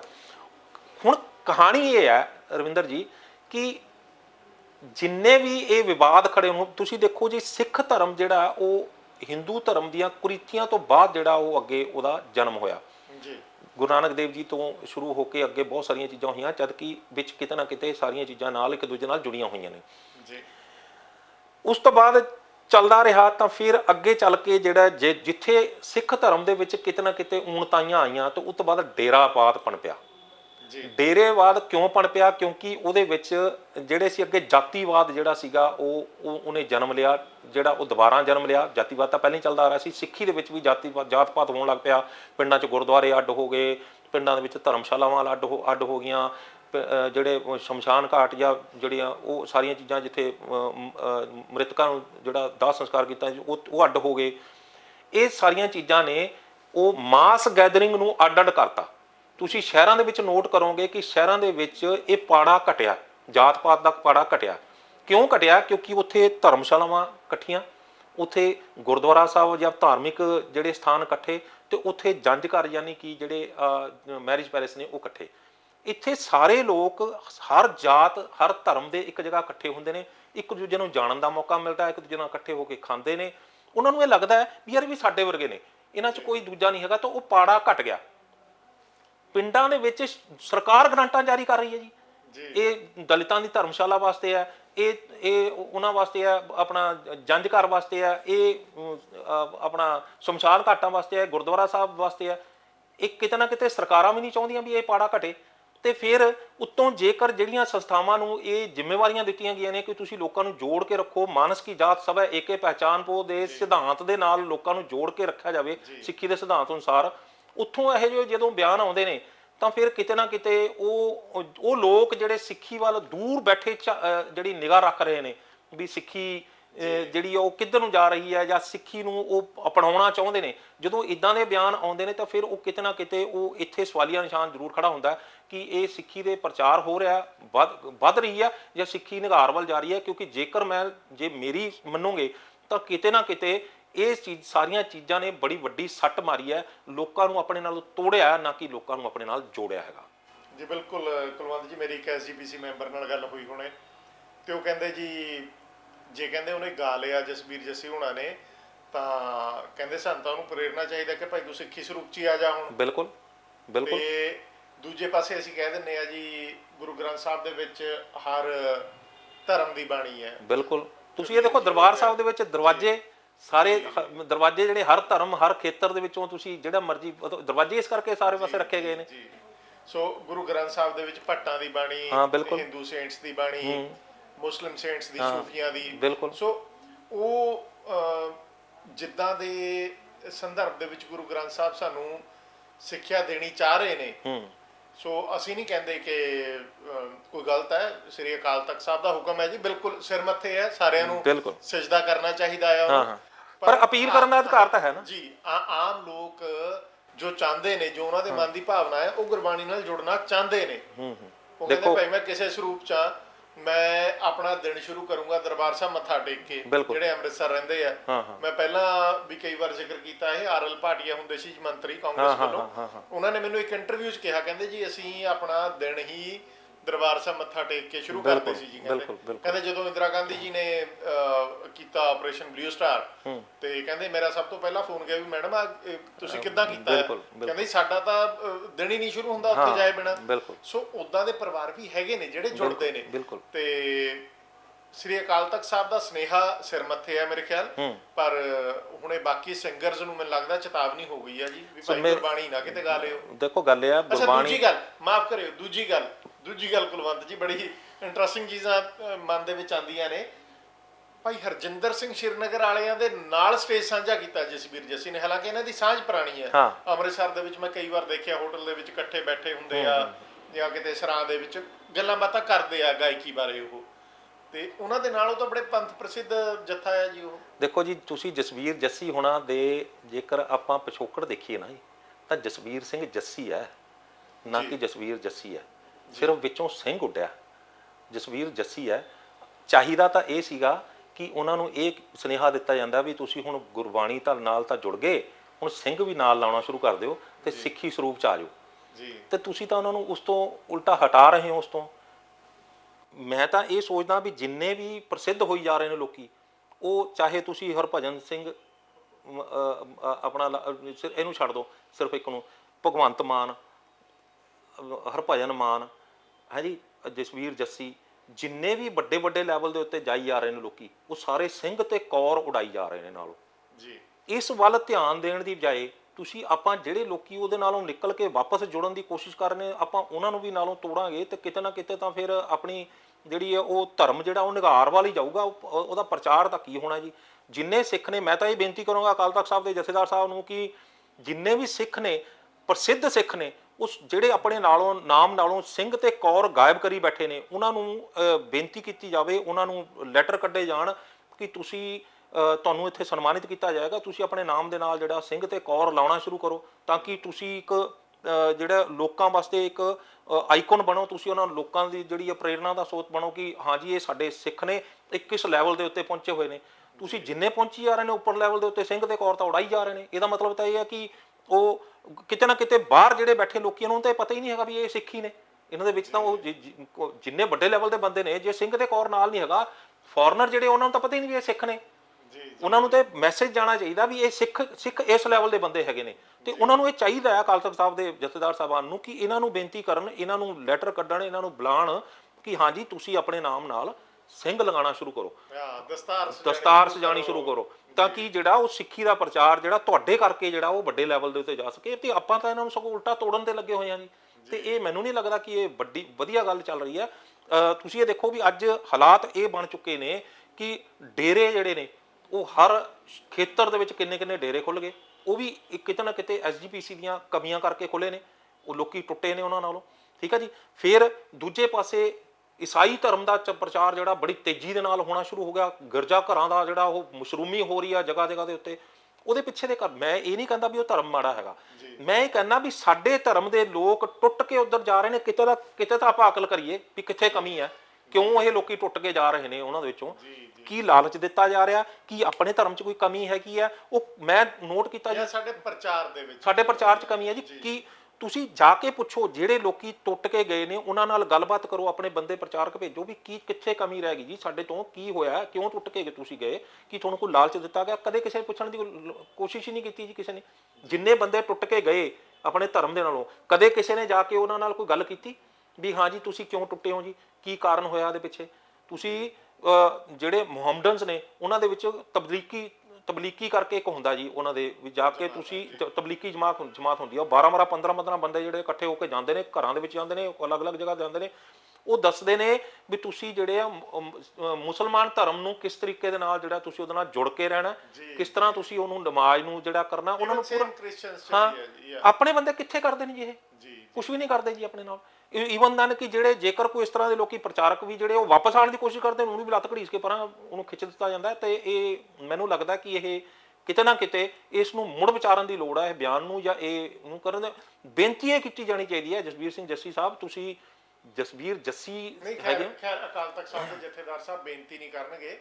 ਹੁਣ ਕਹਾਣੀ ਇਹ ਹੈ ਰਵਿੰਦਰ ਜੀ ਕਿ ਜਿੰਨੇ ਵੀ ਇਹ ਵਿਵਾਦ ਖੜੇ ਹੋਣ ਤੁਸੀਂ ਦੇਖੋ ਜੀ ਸਿੱਖ ਧਰਮ ਜਿਹੜਾ ਉਹ ਹਿੰਦੂ ਧਰਮ ਦੀਆਂ ਕੁਰੀਤੀਆਂ ਤੋਂ ਬਾਅਦ ਜਿਹੜਾ ਉਹ ਅੱਗੇ ਉਹਦਾ ਜਨਮ ਹੋਇਆ। ਜੀ। ਗੁਰੂ ਨਾਨਕ ਦੇਵ ਜੀ ਤੋਂ ਸ਼ੁਰੂ ਹੋ ਕੇ ਅੱਗੇ ਬਹੁਤ ਸਾਰੀਆਂ ਚੀਜ਼ਾਂ ਹੋਈਆਂ ਜਦ ਕਿ ਵਿੱਚ ਕਿਤੇ ਨਾ ਕਿਤੇ ਸਾਰੀਆਂ ਚੀਜ਼ਾਂ ਨਾਲ ਇੱਕ ਦੂਜੇ ਨਾਲ ਜੁੜੀਆਂ ਹੋਈਆਂ ਨੇ। ਜੀ। ਉਸ ਤੋਂ ਬਾਅਦ ਚੱਲਦਾ ਰਿਹਾ ਤਾਂ ਫਿਰ ਅੱਗੇ ਚੱਲ ਕੇ ਜਿਹੜਾ ਜੇ ਜਿੱਥੇ ਸਿੱਖ ਧਰਮ ਦੇ ਵਿੱਚ ਕਿਤੇ ਨਾ ਕਿਤੇ ਊਣਤਾਈਆਂ ਆਈਆਂ ਤਾਂ ਉਸ ਤੋਂ ਬਾਅਦ ਡੇਰਾਵਾਦ ਪਣ ਜੀ। ਡੇਰੇਵਾਦ ਕਿਉਂ ਪਣ ਪਿਆ? ਕਿਉਂਕਿ ਉਹਦੇ ਵਿੱਚ ਜਿਹੜੇ ਸੀ ਅੱਗੇ ਜਾਤੀਵਾਦ ਜਿਹੜਾ ਸੀਗਾ ਉਹ ਉਹ- ਉਹਨੇ ਜਨਮ ਲਿਆ ਜਿਹੜਾ ਉਹ ਦੁਬਾਰਾ ਜਨਮ ਲਿਆ। ਜਾਤੀਵਾਦ ਤਾਂ ਪਹਿਲਾਂ ਹੀ ਚੱਲਦਾ ਆ ਰਿਹਾ ਸੀ। ਸਿੱਖੀ ਦੇ ਵਿੱਚ ਵੀ ਜਾਤੀਵਾਦ ਜਾਤ-ਪਾਤ ਹੋਣ ਲੱਗ ਪਿਆ। ਪਿੰਡਾਂ 'ਚ ਗੁਰਦੁਆਰੇ ਅੱਡ ਹੋ ਗਏ। ਪਿੰਡਾਂ ਦੇ ਵਿੱਚ ਧਰਮਸ਼ਾਲਾਵਾਂ ਅੱਡ ਹੋ ਅੱਡ ਹੋ ਗਈਆਂ। ਜਿਹੜੇ ਸ਼ਮਸ਼ਾਨ ਘਾਟ ਜਾਂ ਜਿਹੜੀਆਂ ਉਹ ਸਾਰੀਆਂ ਚੀਜ਼ਾਂ ਜਿੱਥੇ ਮ੍ਰਿਤਕਾਂ ਨੂੰ ਜਿਹੜਾ ਦਾਹ ਸੰਸਕਾਰ ਕੀਤਾ ਸੀ, ਉਹ ਉਹ ਅੱਡ ਹੋ ਗਏ। ਇਹ ਸਾਰੀਆਂ ਚੀਜ਼ਾਂ ਨੇ ਉਹ ਮਾਸ ਗੈਦਰਿੰਗ ਨੂੰ ਅੱਡ-ਅੱਡ ਕਰਤਾ। ਤੁਸੀਂ ਸ਼ਹਿਰਾਂ ਦੇ ਵਿੱਚ ਨੋਟ ਕਰੋਗੇ ਕਿ ਸ਼ਹਿਰਾਂ ਦੇ ਵਿੱਚ ਇਹ ਪਾੜਾ ਘਟਿਆ ਜਾਤ ਪਾਤ ਦਾ ਪਾੜਾ ਘਟਿਆ। ਕਿਉਂ ਘਟਿਆ? ਕਿਉਂਕਿ ਉੱਥੇ ਧਰਮਸ਼ਾਲਾਵਾਂ ਇਕੱਠੀਆਂ ਉੱਥੇ ਗੁਰਦੁਆਰਾ ਸਾਹਿਬ ਜਾਂ ਧਾਰਮਿਕ ਜਿਹੜੇ ਸਥਾਨ ਇਕੱਠੇ ਤੇ ਉੱਥੇ ਜੰਜ ਘਰ ਯਾਨੀ ਕਿ ਜਿਹੜੇ ਮੈਰਿਜ ਪੈਲੇਸ ਨੇ ਉਹ ਇਕੱਠੇ। ਇੱਥੇ ਸਾਰੇ ਲੋਕ ਹਰ ਜਾਤ ਹਰ ਧਰਮ ਦੇ ਇੱਕ ਜਗ੍ਹਾ ਇਕੱਠੇ ਹੁੰਦੇ ਨੇ। ਇੱਕ ਦੂਜੇ ਨੂੰ ਜਾਣਨ ਦਾ ਮੌਕਾ ਮਿਲਦਾ ਹੈ ਇੱਕ ਦੂਜੇ ਨਾਲ ਇਕੱਠੇ ਹੋ ਕੇ ਖਾਂਦੇ ਨੇ। ਉਹਨਾਂ ਨੂੰ ਇਹ ਲੱਗਦਾ ਹੈ ਵੀ ਯਾਰ ਵੀ ਸਾਡੇ ਵਰਗੇ ਨੇ। ਇਹਨਾਂ 'ਚ ਕੋਈ ਦੂਜਾ ਨਹੀਂ ਹੈਗਾ ਤਾਂ ਉਹ ਪਾੜਾ ਘਟ ਗਿਆ। ਪਿੰਡਾਂ ਦੇ ਵਿੱਚ ਸਰਕਾਰ ਗ੍ਰਾਂਟਾਂ ਜਾਰੀ ਕਰ ਰਹੀ ਹੈ ਜੀ। ਇਹ ਦਲਿਤਾਂ ਦੀ ਧਰਮਸ਼ਾਲਾ ਵਾਸਤੇ ਹੈ ਇਹ ਇਹ ਉਹਨਾਂ ਵਾਸਤੇ ਹੈ ਆਪਣਾ ਜੰਜ ਘਰ ਵਾਸਤੇ ਹੈ ਇਹ ਆਪਣਾ ਸ਼ਮਸ਼ਾਨ ਘਾਟਾਂ ਵਾਸਤੇ ਹੈ ਗੁਰਦੁਆਰਾ ਸਾਹਿਬ ਵਾਸਤੇ ਹੈ। ਇਹ ਕਿਤੇ ਨਾ ਕਿਤੇ ਸਰਕਾਰਾਂ ਵੀ ਨਹੀਂ ਚਾਹੁੰਦੀਆਂ ਵੀ ਇਹ ਪਾੜਾ ਘਟੇ। ਤੇ ਫਿਰ ਉੱਤੋਂ ਜੇਕਰ ਜਿਹੜੀਆਂ ਸੰਸਥਾਵਾਂ ਨੂੰ ਇਹ ਜ਼ਿੰਮੇਵਾਰੀਆਂ ਦਿੱਤੀਆਂ ਗਈਆਂ ਨੇ ਕਿ ਤੁਸੀਂ ਲੋਕਾਂ ਨੂੰ ਜੋੜ ਕੇ ਰੱਖੋ ਮਾਨਸ ਕੀ ਜਾਤ ਸਭ ਹੈ ਏਕੇ ਪਹਿਚਾਨ ਪੋ ਦੇ ਸਿਧਾਂਤ ਦੇ ਨਾਲ ਲੋਕਾਂ ਨੂੰ ਜੋੜ ਕੇ ਰੱਖਿਆ ਜਾਵੇ ਸਿੱਖੀ ਦੇ ਸਿਧਾਂਤ ਅਨੁਸਾਰ ਉੱਥੋਂ ਇਹੋ ਜਿਹੇ ਜਦੋਂ ਬਿਆਨ ਆਉਂਦੇ ਨੇ ਤਾਂ ਫਿਰ ਕਿਤੇ ਨਾ ਕਿਤੇ ਉਹ ਉਹ ਲੋਕ ਜਿਹੜੇ ਸਿੱਖੀ ਵੱਲ ਦੂਰ ਬੈਠੇ ਜਿਹੜੀ ਨਿਗਾਹ ਰੱਖ ਰਹੇ ਨੇ ਵੀ ਸਿੱਖੀ ਜਿਹੜੀ ਆ ਉਹ ਕਿੱਧਰ ਨੂੰ ਜਾ ਰਹੀ ਹੈ ਜਾਂ ਸਿੱਖੀ ਨੂੰ ਉਹ ਅਪਣਾਉਣਾ ਚਾਹੁੰਦੇ ਨੇ। ਜਦੋਂ ਇਦਾਂ ਦੇ ਬਿਆਨ ਆਉਂਦੇ ਨੇ ਤਾਂ ਫਿਰ ਉਹ ਕਿਤੇ ਨਾ ਕਿਤੇ ਉਹ ਇੱਥੇ ਸਵਾਲੀਆ ਨਿਸ਼ਾਨ ਜ਼ਰੂਰ ਖੜਾ ਹੁੰਦਾ ਕਿ ਇਹ ਸਿੱਖੀ ਦੇ ਪ੍ਰਚਾਰ ਹੋ ਰਿਹਾ, ਵੱਧ ਵੱਧ ਰਹੀ ਹੈ ਜਾਂ ਸਿੱਖੀ ਨਿਗਾਰ ਵੱਲ ਜਾ ਰਹੀ ਹੈ। ਕਿਉਂਕਿ ਜੇਕਰ ਮੈਂ, ਜੇ ਮੇਰੀ ਮੰਨੋਗੇ ਤਾਂ ਕਿਤੇ ਨਾ ਕਿਤੇ ਇਹ ਚੀਜ਼, ਸਾਰੀਆਂ ਚੀਜ਼ਾਂ ਨੇ ਬੜੀ ਵੱਡੀ ਸੱਟ ਮਾਰੀ ਹੈ। ਲੋਕਾਂ ਨੂੰ ਆਪਣੇ ਨਾਲ ਤੋੜਿਆ ਨਾ ਕਿ ਲੋਕਾਂ ਨੂੰ ਆਪਣੇ ਨਾਲ ਜੋੜਿਆ ਹੈਗਾ। ਜੀ, ਬਿਲਕੁਲ, ਕੁਲਵੰਤ ਜੀ, ਮੇਰੀ ਇੱਕ ਐਸਜੀਪੀਸੀ ਮੈਂਬਰ ਨਾਲ ਗੱਲ ਹੋਈ ਹੁਣੇ। ਤੇ ਉਹ ਕਹਿੰਦੇ ਜੀ ਜੇ ਕਹਿੰਦੇ ਉਹਨੇ ਗਾ ਲਿਆ ਜਸਵੀਰ ਜੱਸੀ ਹੋਣਾ ਨੇ ਤਾਂ ਕਹਿੰਦੇ ਸਾਨੂੰ ਤਾਂ ਉਹਨੂੰ ਪ੍ਰੇਰਣਾ ਚਾਹੀਦਾ ਕਿ ਭਾਈ ਤੂੰ ਸਿੱਖੀ ਸਰੂਪ 'ਚ ਹੀ ਆ ਜਾ ਹੁਣ। ਬਿਲਕੁਲ ਬਿਲਕੁਲ। ਤੇ ਦੂਜੇ ਪਾਸੇ ਅਸੀਂ ਕਹਿ ਦਿੰਨੇ ਆ ਜੀ ਗੁਰੂ ਗ੍ਰੰਥ ਸਾਹਿਬ ਦੇ ਵਿੱਚ ਹਰ ਧਰਮ ਦੀ ਬਾਣੀ ਹੈ। ਬਿਲਕੁਲ। ਤੁਸੀਂ ਇਹ ਦੇਖੋ ਦਰਬਾਰ ਸਾਹਿਬ ਦੇ ਵਿੱਚ ਦਰਵਾਜ਼ੇ ਸਾਰੇ ਹ- ਦਰਵਾਜ਼ੇ ਜਿਹੜੇ ਹਰ ਧਰਮ ਹਰ ਖੇਤਰ ਦੇ ਵਿੱਚੋਂ ਤੁਸੀਂ ਜਿਹੜਾ ਮਰਜ਼ੀ ਦਰਵਾਜ਼ੇ ਇਸ ਕਰਕੇ ਸਾਰੇ ਪਾਸੇ ਰੱਖੇ ਗਏ ਨੇ। ਜੀ। ਸੋ ਗੁਰੂ ਗ੍ਰੰਥ ਸਾਹਿਬ ਦੇ ਵਿੱਚ ਭੱਟਾਂ ਦੀ ਬਾਣੀ ਹਾਂ, ਬਿਲਕੁਲ। ਹਿੰਦੂ ਸੇਂਟਸ ਦੀ ਬਾਣੀ ਮੁਸਲਿਮ ਸੇਂਟਸ ਦੀ ਸੂਫੀਆਂ ਦੀ। ਬਿਲਕੁਲ। ਸੋ ਉਹ ਅਹ, ਜਿੱਦਾਂ ਦੇ ਸੰਦਰਭ ਦੇ ਵਿੱਚ ਗੁਰੂ ਗ੍ਰੰਥ ਸਾਹਿਬ ਸਾਨੂੰ ਸਿੱਖਿਆ ਦੇਣੀ ਚਾਹ ਰਹੇ ਨੇ। ਹੂੰ। ਸੋ ਅਸੀਂ ਨਹੀਂ ਕਹਿੰਦੇ ਕਿ ਅਹ, ਕੋਈ ਗਲਤ ਹੈ। ਸ੍ਰੀ ਅਕਾਲ ਤਖਤ ਸਾਹਿਬ ਦਾ ਹੁਕਮ ਹੈ ਜੀ। ਬਿਲਕੁਲ ਸਿਰ ਮੱਥੇ ਹੈ। ਸਾਰਿਆਂ ਨੂੰ ਬਿਲਕੁਲ। ਸਜਦਾ ਕਰਨਾ ਚਾਹੀਦਾ ਹੈ ਹਾਂ ਉਹਨੂੰ ਹਾਂ। ਪਰ ਅਪੀਲ ਕਰਨ ਦਾ ਅਧਿਕਾਰ ਤਾਂ ਹੈ ਨਾ। ਜੀ ਆ ਆਮ ਲੋਕ ਜੋ ਚਾਹੁੰਦੇ ਨੇ ਜੋ ਉਹਨਾਂ ਦੇ ਮਨ ਦੀ ਭਾਵਨਾ ਹੈ ਉਹ ਗੁਰਬਾਣੀ ਨਾਲ ਜੁੜਨਾ ਚਾਹੁੰਦੇ ਨੇ। ਹੂੰ ਹੂੰ। ਉਹ ਕਹਿੰਦੇ ਭਾਈ ਮੈਂ ਕਿਸੇ ਸਰੂਪ ਚ ਮੈਂ ਆਪਣਾ ਦਿਨ ਸ਼ੁਰੂ ਕਰੂੰਗਾ ਦਰਬਾਰ ਸਾਹਿਬ ਮੱਥਾ ਟੇਕ ਕੇ ਬਿਲਕੁਲ। ਜਿਹੜੇ ਅੰਮ੍ਰਿਤਸਰ ਰਹਿੰਦੇ ਆ ਹਾਂ ਹਾਂ ਮੈਂ ਪਹਿਲਾਂ ਵੀ ਕਈ ਵਾਰ ਜ਼ਿਕਰ ਕੀਤਾ ਇਹ ਆਰਐਲ ਭਾਟੀਆ ਹੁੰਦੇ ਸੀ ਮੰਤਰੀ ਹਾਂ, ਕਾਂਗਰਸ ਹਾਂ, ਵੱਲੋਂ ਹਾਂ, ਹਾਂ। ਉਹਨਾਂ ਨੇ ਮੈਨੂੰ ਇੱਕ ਇੰਟਰਵਿਊ 'ਚ ਕਿਹਾ ਕਹਿੰਦੇ ਜੀ ਅਸੀਂ ਆਪਣਾ ਦਿਨ ਹੀ ਦਰਬਾਰ ਸਾਹਿਬ ਮੱਥਾ ਟੇਕ ਕੇ ਸ਼ੁਰੂ ਕਰਦੇ ਸੀ ਜੀ ਕਹਿੰਦੇ। ਕਹਿੰਦੇ ਜਦੋਂ ਇੰਦਰਾ ਗਾਂਧੀ ਜੀ ਨੇ ਕੀਤਾ ਆਪਰੇਸ਼ਨ ਬਲੂ ਸਟਾਰ ਤੇ ਕਹਿੰਦੇ ਮੇਰਾ ਸਭ ਤੋਂ ਪਹਿਲਾ ਫੋਨ ਗਿਆ ਵੀ ਮੈਡਮ ਆ ਤੁਸੀਂ ਕਿੱਦਾਂ ਕੀਤਾ। ਕਹਿੰਦੇ ਸਾਡਾ ਤਾਂ ਦਿਨ ਹੀ ਨਹੀਂ ਸ਼ੁਰੂ ਹੁੰਦਾ ਉੱਥੇ ਜਾਏ ਬਿਨਾ। ਸੋ ਉਦਾਂ ਦੇ ਪਰਿਵਾਰ ਵੀ ਹੈਗੇ ਨੇ ਜਿਹੜੇ ਜੁੜਦੇ ਨੇ। ਤੇ ਸ੍ਰੀ ਅਕਾਲ ਤਖਤ ਸਾਹਿਬ ਦਾ ਸਨੇਹਾ ਸਿਰ ਮੱਥੇ ਹੈ ਮੇਰੇ ਖਿਆਲ। ਪਰ ਹੁਣੇ ਬਾਕੀ ਸਿੰਗਰਸ ਨੂੰ ਮੈਨੂੰ ਲੱਗਦਾ ਚੇਤਾਵਨੀ ਹੋ ਗਈ ਹੈ ਜੀ ਵੀ ਭਾਈ ਗੁਰਬਾਣੀ ਨਾ ਕਿਤੇ ਗਾ ਲਿਓ। ਦੇਖੋ ਗੱਲ ਇਹ ਆ ਗੁਰਬਾਣੀ ਦੂਜੀ ਗੱਲ ਮਾਫ ਕਰਿਓ ਦੂਜੀ ਗੱਲ ਦੂਜੀ ਗੱਲ ਕੁਲਵੰਤ ਜੀ ਬੜੀ ਇੰਟਰਸਟਿੰਗ ਚੀਜ਼ਾਂ ਮਨ ਦੇ ਵਿੱਚ ਆਉਂਦੀਆਂ ਨੇ। ਭਾਈ ਹਰਜਿੰਦਰ ਸਿੰਘ ਸ਼੍ਰੀਨਗਰ ਵਾਲਿਆਂ ਦੇ ਨਾਲ ਸਟੇਜ ਸਾਂਝਾ ਕੀਤਾ ਜਸਵੀਰ ਜੱਸੀ ਨੇ ਹਾਲਾਂਕਿ ਇਹਨਾਂ ਦੀ ਸਾਂਝ ਪੁਰਾਣੀ ਹਾਂ। ਅੰਮ੍ਰਿਤਸਰ ਦੇ ਵਿੱਚ ਮੈਂ ਕਈ ਵਾਰ ਦੇਖਿਆ ਹੋਟਲ ਦੇ ਵਿੱਚ ਇਕੱਠੇ ਬੈਠੇ ਹੁੰਦੇ ਆ ਜਾਂ ਕਿਤੇ ਸਰਾਂ ਦੇ ਵਿੱਚ। ਗੱਲਾਂ ਬਾਤਾਂ ਕਰਦੇ ਆ ਗਾਇਕੀ ਬਾਰੇ ਉਹ। ਤੇ ਉਹਨਾਂ ਦੇ ਨਾਲ ਉਹ ਤਾਂ ਬੜੇ ਪੰਥ ਪ੍ਰਸਿੱਧ ਜੱਥਾ ਹੈ ਜੀ ਉਹ। ਦੇਖੋ ਜੀ ਤੁਸੀਂ ਜਸਵੀਰ ਜੱਸੀ ਹੋਣਾ ਦੇ ਜੇਕਰ ਆਪਾਂ ਪਿਛੋਕੜ ਦੇਖੀਏ ਨਾ ਜੀ ਤਾਂ ਜਸਵੀਰ ਸਿੰਘ ਜੱਸੀ ਹੈ ਨਾ ਕਿ ਜਸਵੀਰ ਜੱਸੀ ਹੈ। ਸਿਰਫ ਵਿੱਚੋਂ ਸਿੰਘ ਉੱਡਿਆ। ਜਸਵੀਰ ਜੱਸੀ ਹੈ। ਚਾਹੀਦਾ ਤਾਂ ਇਹ ਸੀਗਾ ਕਿ ਉਹਨਾਂ ਨੂੰ ਇਹ ਸੁਨੇਹਾ ਦਿੱਤਾ ਜਾਂਦਾ ਵੀ ਤੁਸੀਂ ਹੁਣ ਗੁਰਬਾਣੀ ਤਾਂ ਨਾਲ ਤਾਂ ਜੁੜ ਗਏ ਹੁਣ ਸਿੰਘ ਵੀ ਨਾਲ ਲਾਉਣਾ ਸ਼ੁਰੂ ਕਰ ਦਿਓ ਤੇ ਸਿੱਖੀ ਸਰੂਪ ਚ ਆ ਜਾਓ। ਜੀ। ਤੇ ਤੁਸੀਂ ਤਾਂ ਉਹਨਾਂ ਨੂੰ ਉਸ ਤੋਂ ਉਲਟਾ ਹਟਾ ਰਹੇ ਹੋ ਉਸ ਤੋਂ। ਮੈਂ ਤਾਂ ਇਹ ਸੋਚਦਾ ਵੀ ਜਿੰਨੇ ਵੀ ਪ੍ਰਸਿੱਧ ਹੋਈ ਜਾ ਰਹੇ ਨੇ ਲੋਕੀ ਉਹ ਚਾਹੇ ਤੁਸੀਂ ਹਰਭਜਨ ਸਿੰਘ ਆਪਣਾ ਇਹਨੂੰ ਛੱਡ ਦਿਓ ਸਿਰਫ ਇੱਕ ਨੂੰ ਭਗਵੰਤ ਮਾਨ ਹਰਭਜਨ ਮਾਨ ਹੈ ਜੀ ਜਸਵੀਰ ਜੱਸੀ ਜਿੰਨੇ ਵੀ ਵੱਡੇ ਵੱਡੇ ਲੈਵਲ ਦੇ ਉੱਤੇ ਜਾਈ ਜਾ ਰਹੇ ਨੇ ਲੋਕੀ ਉਹ ਸਾਰੇ ਸਿੰਘ ਤੇ ਕੌਰ ਉਡਾਈ ਜਾ ਰਹੇ ਨੇ ਨਾਲੋਂ। ਜੀ। ਇਸ ਵੱਲ ਧਿਆਨ ਦੇਣ ਦੀ ਬਜਾਏ ਤੁਸੀਂ ਆਪਾਂ ਜਿਹੜੇ ਲੋਕੀ ਉਹਦੇ ਨਾਲੋਂ ਨਿਕਲ ਕੇ ਵਾਪਸ ਜੁੜਨ ਦੀ ਕੋਸ਼ਿਸ਼ ਕਰ ਰਹੇ ਆਪਾਂ ਉਹਨਾਂ ਨੂੰ ਵੀ ਨਾਲੋਂ ਤੋੜਾਂਗੇ ਤੇ ਕਿਤੇ ਨਾ ਕਿਤੇ ਤਾਂ ਫਿਰ ਆਪਣੀ ਜਿਹੜੀ ਹੈ ਉਹ ਧਰਮ ਜਿਹੜਾ ਉਹ ਨਿਗਾਰ ਵੱਲ ਹੀ ਜਾਊਗਾ ਉਹ- ਉਹਦਾ ਪ੍ਰਚਾਰ ਤਾਂ ਕੀ ਹੋਣਾ ਜੀ? ਜਿੰਨੇ ਸਿੱਖ ਨੇ ਮੈਂ ਤਾਂ ਇਹ ਬੇਨਤੀ ਕਰੂੰਗਾ ਅਕਾਲ ਤਖਤ ਸਾਹਿਬ ਦੇ ਜਥੇਦਾਰ ਸਾਹਿਬ ਨੂੰ ਕਿ ਜਿੰਨੇ ਵੀ ਸਿੱਖ ਨੇ ਪ੍ਰਸਿੱਧ ਸਿੱਖ ਨੇ ਉਸ ਜਿਹੜੇ ਆਪਣੇ ਨਾਲੋਂ ਨਾਮ ਨਾਲੋਂ ਸਿੰਘ ਤੇ ਕੌਰ ਗਾਇਬ ਕਰੀ ਬੈਠੇ ਨੇ ਉਹਨਾਂ ਨੂੰ ਅਹ, ਬੇਨਤੀ ਕੀਤੀ ਜਾਵੇ ਉਹਨਾਂ ਨੂੰ ਲੈਟਰ ਕੱਢੇ ਜਾਣ ਕਿ ਤੁਸੀਂ ਅਹ, ਤੁਹਾਨੂੰ ਇੱਥੇ ਸਨਮਾਨਿਤ ਕੀਤਾ ਜਾਏਗਾ ਤੁਸੀਂ ਆਪਣੇ ਨਾਮ ਦੇ ਨਾਲ ਜਿਹੜਾ ਸਿੰਘ ਤੇ ਕੌਰ ਲਾਉਣਾ ਸ਼ੁਰੂ ਕਰੋ ਤਾਂ ਕਿ ਤੁਸੀਂ ਇੱਕ ਜਿਹੜਾ ਲੋਕਾਂ ਵਾਸਤੇ ਇੱਕ ਆਈਕਨ ਬਣੋ, ਤੁਸੀਂ ਉਹਨਾਂ ਲੋਕਾਂ ਦੀ ਜਿਹੜੀ ਹੈ ਪ੍ਰੇਰਣਾ ਦਾ ਸੋਤ ਬਣੋ ਕਿ ਹਾਂਜੀ ਇਹ ਸਾਡੇ ਸਿੱਖ ਨੇ ਇੱਕ ਕਿਸ ਲੈਵਲ ਦੇ ਉੱਤੇ ਪਹੁੰਚੇ ਹੋਏ ਨੇ। ਤੁਸੀਂ ਜਿੰਨੇ ਪਹੁੰਚੀ ਜਾ ਰਹੇ ਨੇ ਉੱਪਰ ਲੈਵਲ ਦੇ ਉੱਤੇ, ਸਿੰਘ ਦੇ ਕੌਰ ਤਾਂ ਉਡਾਈ ਜਾ ਰਹੇ ਨੇ। ਇਹਦਾ ਮਤਲਬ ਤਾਂ ਇਹ ਹੈ ਕਿ ਉਹ ਕਿਤੇ ਨਾ ਕਿਤੇ ਬਾਹਰ ਜਿਹੜੇ ਬੈਠੇ ਲੋਕਾਂ ਨੂੰ ਤਾਂ ਇਹ ਪਤਾ ਹੀ ਨਹੀਂ ਹੈਗਾ ਵੀ ਇਹ ਸਿੱਖੀ ਨੇ। ਇਹਨਾਂ ਦੇ ਵਿੱਚ ਤਾਂ ਉਹ ਜਿ- ਜਿੰਨੇ ਵੱਡੇ ਲੈਵਲ ਦੇ ਬੰਦੇ ਨੇ, ਜੇ ਸਿੰਘ ਦੇ ਕੌਰ ਨਾਲ ਨਹੀਂ ਹੈਗਾ ਫੋਰਨਰ ਜਿਹੜੇ ਉਹਨਾਂ ਨੂੰ ਤਾਂ ਪਤਾ ਹੀ ਨਹੀਂ ਵੀ ਇਹ ਸਿੱਖ ਨੇ। ਉਹਨਾਂ ਨੂੰ ਤੇ ਮੈਸੇਜ ਜਾਣਾ ਚਾਹੀਦਾ ਵੀ ਇਹ ਸਿੱਖ ਸਿੱਖ ਇਸ ਲੈਵਲ ਦੇ ਬੰਦੇ ਹੈਗੇ ਨੇ। ਤੇ ਉਹਨਾਂ ਨੂੰ ਇਹ ਚਾਹੀਦਾ ਹੈ ਅਕਾਲ ਤਖਤ ਸਾਹਿਬ ਦੇ ਜਥੇਦਾਰ ਸਾਹਿਬਾਨ ਨੂੰ ਕਿ ਇਹਨਾਂ ਨੂੰ ਬੇਨਤੀ ਕਰਨ ਇਹਨਾਂ ਨੂੰ ਲੈਟਰ ਕੱਢਣ ਇਹਨਾਂ ਨੂੰ ਬੁਲਾਣ ਕਿ ਹਾਂਜੀ ਤੁਸੀਂ ਆਪਣੇ ਨਾਮ ਨਾਲ ਸਿੰਘ ਲਗਾਉਣਾ ਸ਼ੁਰੂ ਕਰੋ। ਦਸਤਾਰ ਦਸਤਾਰ ਸ਼ੁਰੂ ਸਜਾਣੀ ਸ਼ੁਰੂ ਕਰੋ। ਤਾਂ ਕਿ ਜਿਹੜਾ ਉਹ ਸਿੱਖੀ ਦਾ ਪ੍ਰਚਾਰ ਜਿਹੜਾ ਤੁਹਾਡੇ ਕਰਕੇ ਜਿਹੜਾ ਉਹ ਵੱਡੇ ਲੈਵਲ ਦੇ ਉੱਤੇ ਜਾ ਸਕੇ। ਤੇ ਆਪਾਂ ਤਾਂ ਇਹਨਾਂ ਨੂੰ ਸਗੋਂ ਉਲਟਾ ਤੋੜਨ ਤੇ ਲੱਗੇ ਹੋਏ ਆ ਜੀ। ਤੇ ਇਹ ਮੈਨੂੰ ਨਹੀਂ ਲੱਗਦਾ ਕਿ ਇਹ ਵੱਡੀ ਵਧੀਆ ਗੱਲ ਚੱਲ ਰਹੀ ਹੈ। ਤੁਸੀਂ ਇਹ ਦੇਖੋ ਵੀ ਅੱਜ ਹਾਲਾਤ ਇਹ ਬਣ ਚੁੱਕੇ ਨੇ ਕਿ ਡੇਰੇ ਜਿਹੜੇ ਨੇ ਉਹ ਹਰ ਖੇਤਰ ਦੇ ਵਿੱਚ ਕਿੰਨੇ ਕਿੰਨੇ ਡੇਰੇ ਖੁੱਲ ਗਏ। ਉਹ ਵੀ ਇੱਕ ਕਿਤੇ ਨਾ ਕਿਤੇ ਐਸਜੀਪੀਸੀ ਦੀਆਂ ਕਮੀਆਂ ਕਰਕੇ ਖੁੱਲੇ ਨੇ। ਉਹ ਲੋਕੀ ਟੁੱਟੇ ਨੇ ਉਹਨਾਂ ਨਾਲੋਂ। ਠੀਕ ਹੈ ਜੀ? ਫਿਰ ਦੂਜੇ ਪਾਸੇ ਈਸਾਈ ਧਰਮ ਦਾ ਚ- ਪ੍ਰਚਾਰ ਜਿਹੜਾ ਬੜੀ ਤੇਜ਼ੀ ਦੇ ਨਾਲ ਹੋਣਾ ਸ਼ੁਰੂ ਹੋ ਗਿਆ। ਗਿਰਜਾ ਘਰਾਂ ਦਾ ਜਿਹੜਾ ਉਹ ਮਸ਼ਰੂਮੀ ਹੋ ਰਹੀ ਆ ਜਗ੍ਹਾ ਜਗ੍ਹਾ ਦੇ ਉੱਤੇ। ਉਹਦੇ ਪਿੱਛੇ ਦੇ ਘਰ ਮੈਂ ਇਹ ਨਹੀਂ ਕਹਿੰਦਾ ਵੀ ਉਹ ਧਰਮ ਮਾੜਾ ਹੈਗਾ। ਮੈਂ ਇਹ ਕਹਿੰਦਾ ਵੀ ਸਾਡੇ ਧਰਮ ਦੇ ਲੋਕ ਟੁੱਟ ਕੇ ਉਧਰ ਜਾ ਰਹੇ ਨੇ। ਕਿਤੇ ਦਾ ਕਿਤੇ ਤਾਂ ਆਪਾਂ ਅਕਲ ਕਰੀਏ ਵੀ ਕਿੱਥੇ ਕਮੀ ਹੈ ਕਿਉਂ ਇਹ ਲੋਕੀ ਟੁੱਟ ਕੇ ਜਾ ਰਹੇ ਨੇ ਉਹਨਾਂ ਦੇ ਵਿੱਚੋਂ? ਕੀ ਲਾਲਚ ਦਿੱਤਾ ਜਾ ਰਿਹਾ? ਕੀ ਆਪਣੇ ਧਰਮ 'ਚ ਕੋਈ ਕਮੀ ਹੈਗੀ ਆ? ਉਹ ਮੈਂ ਨੋਟ ਕੀਤਾ ਜੀ। ਸਾਡੇ ਪ੍ਰਚਾਰ ਦੇ ਵਿੱਚ। ਸਾਡੇ ਪ੍ਰਚਾਰ 'ਚ ਕਮੀ ਹੈ ਜੀ। ਕਿ ਤੁਸੀਂ ਜਾ ਕੇ ਪੁੱਛੋ ਜਿਹੜੇ ਲੋਕੀ ਟੁੱਟ ਕੇ ਗਏ ਨੇ ਉਹਨਾਂ ਨਾਲ ਗੱਲਬਾਤ ਕਰੋ ਆਪਣੇ ਬੰਦੇ ਪ੍ਰਚਾਰਕ ਭੇਜੋ ਵੀ ਕੀ ਕਿੱਥੇ ਕਮੀ ਰਹਿ ਗਈ ਜੀ ਸਾਡੇ ਤੋਂ ਕੀ ਹੋਇਆ ਕਿਉਂ ਟੁੱਟ ਕੇ ਤੁਸੀਂ ਗਏ? ਕੀ ਤੁਹਾਨੂੰ ਕੋਈ ਲਾਲਚ ਦਿੱਤਾ ਗਿਆ? ਕਦੇ ਕਿਸੇ ਨੇ ਪੁੱਛਣ ਦੀ ਕੋਸ਼ਿਸ਼ ਹੀ ਨਹੀਂ ਕੀਤੀ ਜੀ ਕਿਸੇ ਨੇ? ਜਿੰਨੇ ਬੰਦੇ ਟੁੱਟ ਕੇ ਗਏ ਆਪਣੇ ਧਰਮ ਦੇ ਨਾਲੋਂ ਕਦੇ ਕਿਸੇ ਨੇ ਜਾ ਕੇ ਉਹਨਾਂ ਨਾਲ ਕੋਈ ਗੱਲ ਕੀਤੀ? ਵੀ ਹਾਂ ਜੀ ਤੁਸੀਂ ਕਿਉਂ ਟੁੱਟੇ ਹੋ ਜੀ? ਕੀ ਕਾਰਨ ਹੋਇਆ ਇਹਦੇ ਪਿੱਛੇ? ਤੁਸੀਂ ਜਿਹੜੇ ਮੁਹੰਮਡਨਸ ਨੇ ਉਹਨਾਂ ਦੇ ਵਿੱਚ ਤਬਲੀਕੀ ਤਬਲੀਕੀ ਕਰਕੇ ਇੱਕ ਹੁੰਦਾ ਜੀ ਉਹਨਾਂ ਦੇ ਵੀ ਜਾ ਕੇ ਤੁਸੀਂ ਤ- ਤਬਲੀਕੀ ਜਮਾਤ ਜਮਾਤ ਹੁੰਦੀ ਆ ਉਹ 12 12 15 15 ਬੰਦੇ ਜਿਹੜੇ ਇਕੱਠੇ ਹੋ ਕੇ ਜਾਂਦੇ ਨੇ ਘਰਾਂ ਦੇ ਵਿੱਚ ਜਾਂਦੇ ਨੇ ਅਲੱਗ-ਅਲੱਗ ਜਗ੍ਹਾ ਜਾਂਦੇ ਨੇ। ਉਹ ਦੱਸਦੇ ਨੇ ਵੀ ਤੁਸੀਂ ਜਿਹੜੇ ਆ ਮੁਸਲਮਾਨ ਧਰਮ ਨੂੰ ਕਿਸ ਤਰੀਕੇ ਦੇ ਨਾਲ ਜਿਹੜਾ ਤੁਸੀਂ ਉਹਦੇ ਨਾਲ ਜੁੜ ਕੇ ਰਹਿਣਾ ਕਿਸ ਤਰ੍ਹਾਂ ਤੁਸੀਂ ਉਹਨੂੰ ਨਮਾਜ਼ ਨੂੰ ਜਿਹੜਾ ਕਰਨਾ ਉਹਨਾਂ ਨੂੰ ਪੂਰਾ ਹਾਂ ਆਪਣੇ ਬੰਦੇ ਕਿੱਥੇ ਕਰਦੇ ਨੇ ਜੀ ਇਹ? ਕੁਝ ਵੀ ਨਹੀਂ ਕਰਦੇ ਜੀ ਆਪਣੇ ਨਾਲ। ਈਵਨ ਦਨ ਕਿ ਜਿਹੜੇ ਜੇਕਰ ਕੋਈ ਇਸ ਤਰ੍ਹਾਂ ਦੇ ਲੋਕੀ ਪ੍ਰਚਾਰਕ ਵੀ ਜਿਹੜੇ ਉਹ ਵਾਪਸ ਆਉਣ ਦੀ ਕੋਸ਼ਿਸ਼ ਕਰਦੇ ਨੇ ਉਹਨੂੰ ਵੀ ਲੱਤ ਘੜੀਸ ਕੇ ਪਰਾਂ ਉਹਨੂੰ ਖਿੱਚ ਦਿੱਤਾ ਜਾਂਦਾ ਹੈ ਤੇ ਇਹ ਮੈਨੂੰ ਲੱਗਦਾ ਕਿ ਇਹ ਕਿਤੇ ਨਾ ਕਿਤੇ ਇਸ ਨੂੰ ਮੁੜ ਵਿਚਾਰਨ ਦੀ ਲੋੜ ਹੈ ਇਹ ਬਿਆਨ ਨੂੰ ਜਾਂ ਇਹ ਨੂੰ ਕਰਨ ਦੇ ਬੇਨਤੀ ਇਹ ਕੀਤੀ ਜਾਣੀ ਚਾਹੀਦੀ ਹੈ ਜਸਵੀਰ ਸਿੰਘ ਜੱਸੀ ਸਾਹਿਬ ਤੁਸੀਂ ਜਸਵੀਰ ਜੱਸੀ ਹੈਗੇ? ਖੈਰ ਅਕਾਲ ਤਖਤ ਸਾਹਿਬ ਦੇ ਜਥੇਦਾਰ ਸਾਹਿਬ ਬੇਨਤੀ ਨਹੀਂ ਕਰਨਗੇ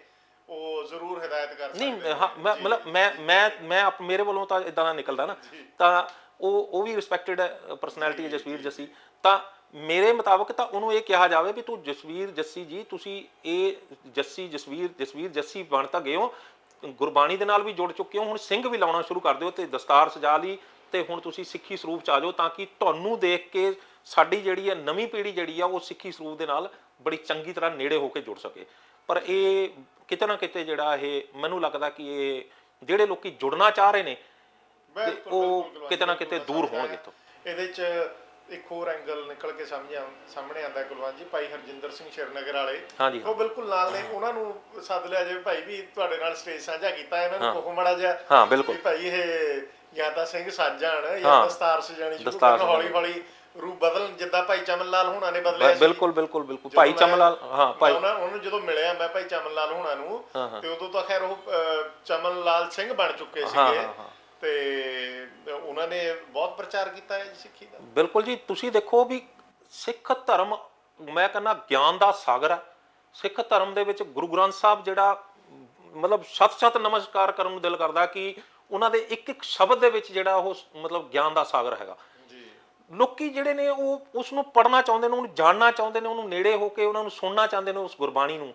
ਉਹ ਜ਼ਰੂਰ ਹਦਾਇਤ ਕਰ ਸਕਦੇ ਨਹੀਂ ਨੇ। ਮਤਲਬ ਮੈਂ ਮੈਂ ਮੈਂ ਮੇਰੇ ਵੱਲੋਂ ਤਾਂ ਇਦਾਂ ਦਾ ਨਿਕਲਦਾ ਨਾ। ਤਾਂ ਉਹ ਉਹ ਵੀ ਰਿਸਪੈਕਟਡ ਪਰਸਨੈਲਿਟੀ ਹੈ ਜਸਵੀਰ ਜੱਸੀ। ਤਾਂ ਮੇਰੇ ਮੁਤਾਬਕ ਤਾਂ ਉਹਨੂੰ ਇਹ ਕਿਹਾ ਜਾਵੇ ਵੀ ਤੂੰ ਜਸਵੀਰ ਜੱਸੀ ਜੀ ਤੁਸੀਂ ਇਹ ਜੱਸੀ ਜਸਵੀਰ ਜਸਵੀਰ ਜੱਸੀ ਬਣ ਤਾਂ ਗਏ ਹੋ ਗੁਰਬਾਣੀ ਦੇ ਨਾਲ ਵੀ ਜੁੜ ਚੁੱਕੇ ਹੋ ਹੁਣ ਸਿੰਘ ਵੀ ਲਾਉਣਾ ਸ਼ੁਰੂ ਕਰ ਦਿਓ ਤੇ ਦਸਤਾਰ ਸਜਾ ਲਈ ਤੇ ਹੁਣ ਤੁਸੀਂ ਸਿੱਖੀ ਸਰੂਪ ਚ ਆ ਜਾਓ ਤਾਂ ਕਿ ਤੁਹਾਨੂੰ ਦੇਖ ਕੇ ਸਾਡੀ ਜਿਹੜੀ ਹੈ ਨਵੀਂ ਪੀੜ੍ਹੀ ਜਿਹੜੀ ਆ ਉਹ ਸਿੱਖੀ ਸਰੂਪ ਦੇ ਨਾਲ ਬੜੀ ਚੰਗੀ ਤਰ੍ਹਾਂ ਨੇੜੇ ਹੋ ਕੇ ਜੁੜ ਸਕੇ ਪਰ ਇਹ ਕਿਤੇ ਨਾ ਕਿਤੇ ਜਿਹੜਾ ਇਹ ਮੈਨੂੰ ਲੱਗਦਾ ਕਿ ਇਹ ਜਿਹੜੇ ਲੋਕੀ ਜੁੜਨਾ ਚਾਹ ਰਹੇ ਨੇ ਉਹ ਕਿਤੇ ਨਾ ਕਿਤੇ ਦੂਰ ਹੋਣਗੇ। ਇੱਥੋਂ। ਇਹਦੇ 'ਚ ਇੱਕ ਹੋਰ ਐਂਗਲ ਨਿਕਲ ਕੇ ਸਮਝ ਸਾਹਮਣੇ ਆਂਦਾ ਕੁਲਵੰਤ ਜੀ ਭਾਈ ਹਰਜਿੰਦਰ ਸਿੰਘ ਸ਼ਿਰਨਗਰ ਵਾਲੇ ਉਹ ਬਿਲਕੁਲ ਨਾਲ ਨੇ ਉਹਨਾਂ ਨੂੰ ਸੱਦ ਲਿਆ ਜੇ ਭਾਈ ਵੀ ਤੁਹਾਡੇ ਨਾਲ ਸਟੇਜ ਸਾਂਝਾ ਕੀਤਾ ਇਹਨਾਂ ਨੂੰ ਕੋਹ ਮੜਾ ਜਿਹਾ ਹਾਂ, ਬਿਲਕੁਲ। ਭਾਈ ਇਹ ਜਾਂ ਤਾਂ ਸਿੰਘ ਸੱਜ ਜਾਣ ਜਾਂ। ਦਸਤਾਰ ਸਜਾਣੀ ਸ਼ੁਰੂ ਕਰਨ ਹੌਲੀ ਸਜਾਣੀ। ਹੌਲੀ ਰੂਪ ਬਦਲਣ ਜਿੱਦਾਂ ਭਾਈ ਚਮਨ ਲਾਲ ਹੁਣਾਂ ਨੇ ਬਦਲਿਆ ਸੀ ਬਿਲਕੁਲ ਬਿਲਕੁਲ ਬਿਲਕੁਲ ਭਾਈ ਚਮਨ ਲਾਲ ਹਾਂ ਭਾਈ ਉਹਨਾਂ ਉਹਨੂੰ ਜਦੋਂ ਮਿਲਿਆ ਮੈਂ ਭਾਈ ਚਮਨ ਲਾਲ ਹੁਣਾਂ ਨੂੰ ਤੇ ਉਦੋਂ ਤਾਂ ਖੈਰ ਉਹ ਚਮਨ ਲਾਲ ਸਿੰਘ ਬਣ ਚੁੱਕੇ ਸੀਗੇ। ਤੇ ਉਹਨਾਂ ਨੇ ਬਹੁਤ ਪ੍ਰਚਾਰ ਕੀਤਾ ਹੈ ਜੀ ਸਿੱਖੀ ਦਾ। ਬਿਲਕੁਲ ਜੀ ਤੁਸੀਂ ਦੇਖੋ ਵੀ ਸਿੱਖ ਧਰਮ ਮੈਂ ਕਹਿੰਦਾ ਗਿਆਨ ਦਾ ਸਾਗਰ ਹੈ ਸਿੱਖ ਧਰਮ ਦੇ ਵਿੱਚ ਗੁਰੂ ਗ੍ਰੰਥ ਸਾਹਿਬ ਜਿਹੜਾ ਮਤਲਬ ਸਤ-ਸਤ ਨਮਸਕਾਰ ਕਰਨ ਨੂੰ ਦਿਲ ਕਰਦਾ ਕਿ ਉਹਨਾਂ ਦੇ ਇੱਕ ਇੱਕ ਸ਼ਬਦ ਦੇ ਵਿੱਚ ਜਿਹੜਾ ਉਹ ਮਤਲਬ ਗਿਆਨ ਦਾ ਸਾਗਰ ਹੈਗਾ। ਜੀ। ਲੋਕੀ ਜਿਹੜੇ ਨੇ ਉਹ ਉਸ ਨੂੰ ਪੜਨਾ ਚਾਹੁੰਦੇ ਨੇ ਉਹਨੂੰ ਜਾਣਨਾ ਚਾਹੁੰਦੇ ਨੇ ਉਹਨੂੰ ਨੇੜੇ ਹੋ ਕੇ ਉਹਨਾਂ ਨੂੰ ਸੁਣਨਾ ਚਾਹੁੰਦੇ ਨੇ ਉਸ ਗੁਰਬਾਣੀ ਨੂੰ।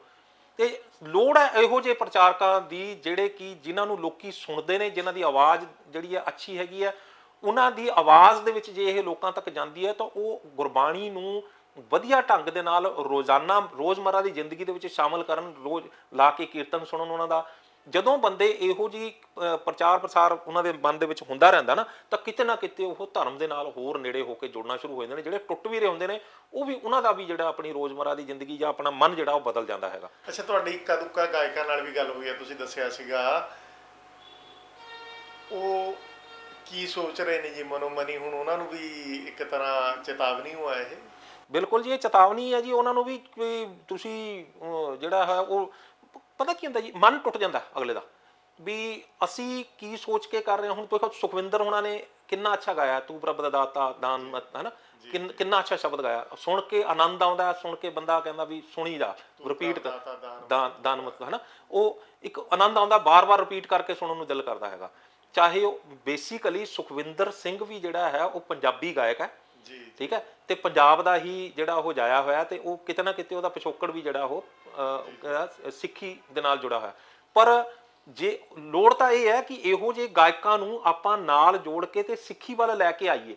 ਤੇ ਲੋੜ ਹੈ ਇਹੋ ਜਿਹੇ ਪ੍ਰਚਾਰਕਾਂ ਦੀ ਜਿਹੜੇ ਕਿ ਜਿਨ੍ਹਾਂ ਨੂੰ ਲੋਕੀ ਸੁਣਦੇ ਨੇ, ਜਿਨ੍ਹਾਂ ਦੀ ਆਵਾਜ਼ ਜਿਹੜੀ ਹੈ ਅੱਛੀ ਹੈਗੀ ਹੈ, ਉਹਨਾਂ ਦੀ ਆਵਾਜ਼ ਦੇ ਵਿੱਚ ਜੇ ਇਹ ਲੋਕਾਂ ਤੱਕ ਜਾਂਦੀ ਹੈ ਤਾਂ ਉਹ ਗੁਰਬਾਣੀ ਨੂੰ ਵਧੀਆ ਢੰਗ ਦੇ ਨਾਲ ਰੋਜ਼ਾਨਾ ਰੋਜ਼ਮਰਾ ਦੀ ਜ਼ਿੰਦਗੀ ਦੇ ਵਿੱਚ ਸ਼ਾਮਲ ਕਰਨ, ਰੋਜ਼ ਲਾ ਕੇ ਕੀਰਤਨ ਸੁਣਨ ਉਹਨਾਂ ਦਾ ਜਦੋਂ ਬੰਦੇ ਇਹੋ ਜੀ ਪ੍ਰਚਾਰ ਪ੍ਰਸਾਰ ਉਹਨਾਂ ਦੇ ਮਨ ਦੇ ਵਿੱਚ ਹੁੰਦਾ ਰਹਿੰਦਾ ਨਾ ਤਾਂ ਕਿਤੇ ਨਾ ਕਿਤੇ ਉਹ ਧਰਮ ਦੇ ਨਾਲ ਹੋਰ ਨੇੜੇ ਹੋ ਕੇ ਜੁੜਨਾ ਸ਼ੁਰੂ ਹੋ ਜਾਂਦੇ ਨੇ ਜਿਹੜੇ ਟੁੱਟ ਵੀ ਰਹੇ ਹੁੰਦੇ ਨੇ ਉਹ ਵੀ ਉਹਨਾਂ ਦਾ ਵੀ ਜਿਹੜਾ ਆਪਣੀ ਰੋਜ਼ਮਰਾ ਦੀ ਜ਼ਿੰਦਗੀ ਜਾਂ ਆਪਣਾ ਮਨ ਜਿਹੜਾ ਉਹ ਬਦਲ ਜਾਂਦਾ ਹੈਗਾ। ਅੱਛਾ ਤੁਹਾਡੀ ਇੱਕਾ ਦੁੱਕਾ ਗਾਇਕਾਂ ਨਾਲ ਵੀ ਗੱਲ ਹੋਈ ਹੈ ਤੁਸੀਂ ਦੱਸਿਆ ਸੀਗਾ। ਉਹ ਕੀ ਸੋਚ ਰਹੇ ਨੇ ਜੀ? ਮਨੋ ਮਨੀ ਹੁਣ ਉਹਨਾਂ ਨੂੰ ਵੀ ਇੱਕ ਤਰ੍ਹਾਂ ਚੇਤਾਵਨੀ ਹੋਆ ਇਹ? ਬਿਲਕੁਲ ਜੀ ਇਹ ਚੇਤਾਵਨੀ ਹੈ ਜੀ ਉਹਨਾਂ ਨੂੰ ਵੀ ਤੁਸੀਂ ਜਿਹੜਾ ਹੈ ਉਹ ਪਤਾ ਕੀ ਹੁੰਦਾ ਜੀ? ਮਨ ਟੁੱਟ ਜਾਂਦਾ ਅਗਲੇ ਦਾ। ਵੀ ਅਸੀਂ ਕੀ ਸੋਚ ਕੇ ਕਰ ਰਹੇ ਹਾਂ? ਹੁਣ ਦੇਖੋ ਸੁਖਵਿੰਦਰ ਹੋਣਾ ਨੇ ਕਿੰਨਾ ਅੱਛਾ ਗਾਇਆ। ਤੂੰ ਪ੍ਰਭ ਦਾ ਦਾਤਾ ਦਾਨ ਮਤ ਹੈਨਾ ਕਿੰਨ- ਅੱਛਾ ਸ਼ਬਦ ਗਾਇਆ। ਸੁਣ ਕੇ ਆਨੰਦ ਆਉਂਦਾ ਸੁਣ ਕੇ ਬੰਦਾ ਕਹਿੰਦਾ ਵੀ ਸੁਣੀ ਜਾ ਰਿਪੀਟ ਕਰ। ਦਾਨ ਮਤ। ਹੈਨਾ? ਉਹ ਇੱਕ ਆਨੰਦ ਆਉਂਦਾ ਬਾਰ-ਬਾਰ ਰਿਪੀਟ ਕਰਕੇ ਸੁਣਨ ਨੂੰ ਦਿਲ ਕਰਦਾ ਹੈਗਾ। ਚਾਹੇ ਉਹ ਬੇਸਿਕਲੀ ਸੁਖਵਿੰਦਰ ਸਿੰਘ ਵੀ ਜਿਹੜਾ ਹੈ ਉਹ ਪੰਜਾਬੀ ਗਾਇਕ ਹੈ। ਜੀ। ਠੀਕ ਹੈ? ਤੇ ਪੰਜਾਬ ਦਾ ਹੀ ਜਿਹੜਾ ਉਹ ਜਾਇਆ ਹੋਇਆ ਤੇ ਉਹ ਕਿਤੇ ਨਾ ਕਿਤੇ ਉਹਦਾ ਪਿਛੋਕੜ ਵੀ ਜਿਹੜਾ ਉਹ ਸਿੱਖੀ ਦੇ ਨਾਲ ਜੁੜਾ ਹੋਇਆ। ਪਰ ਜੇ ਲੋੜ ਤਾਂ ਇਹ ਹੈ ਕਿ ਇਹੋ ਜਿਹੇ ਗਾਇਕਾਂ ਨੂੰ ਆਪਾਂ ਨਾਲ ਜੋੜ ਕੇ ਤੇ ਸਿੱਖੀ ਵੱਲ ਲੈ ਕੇ ਆਈਏ।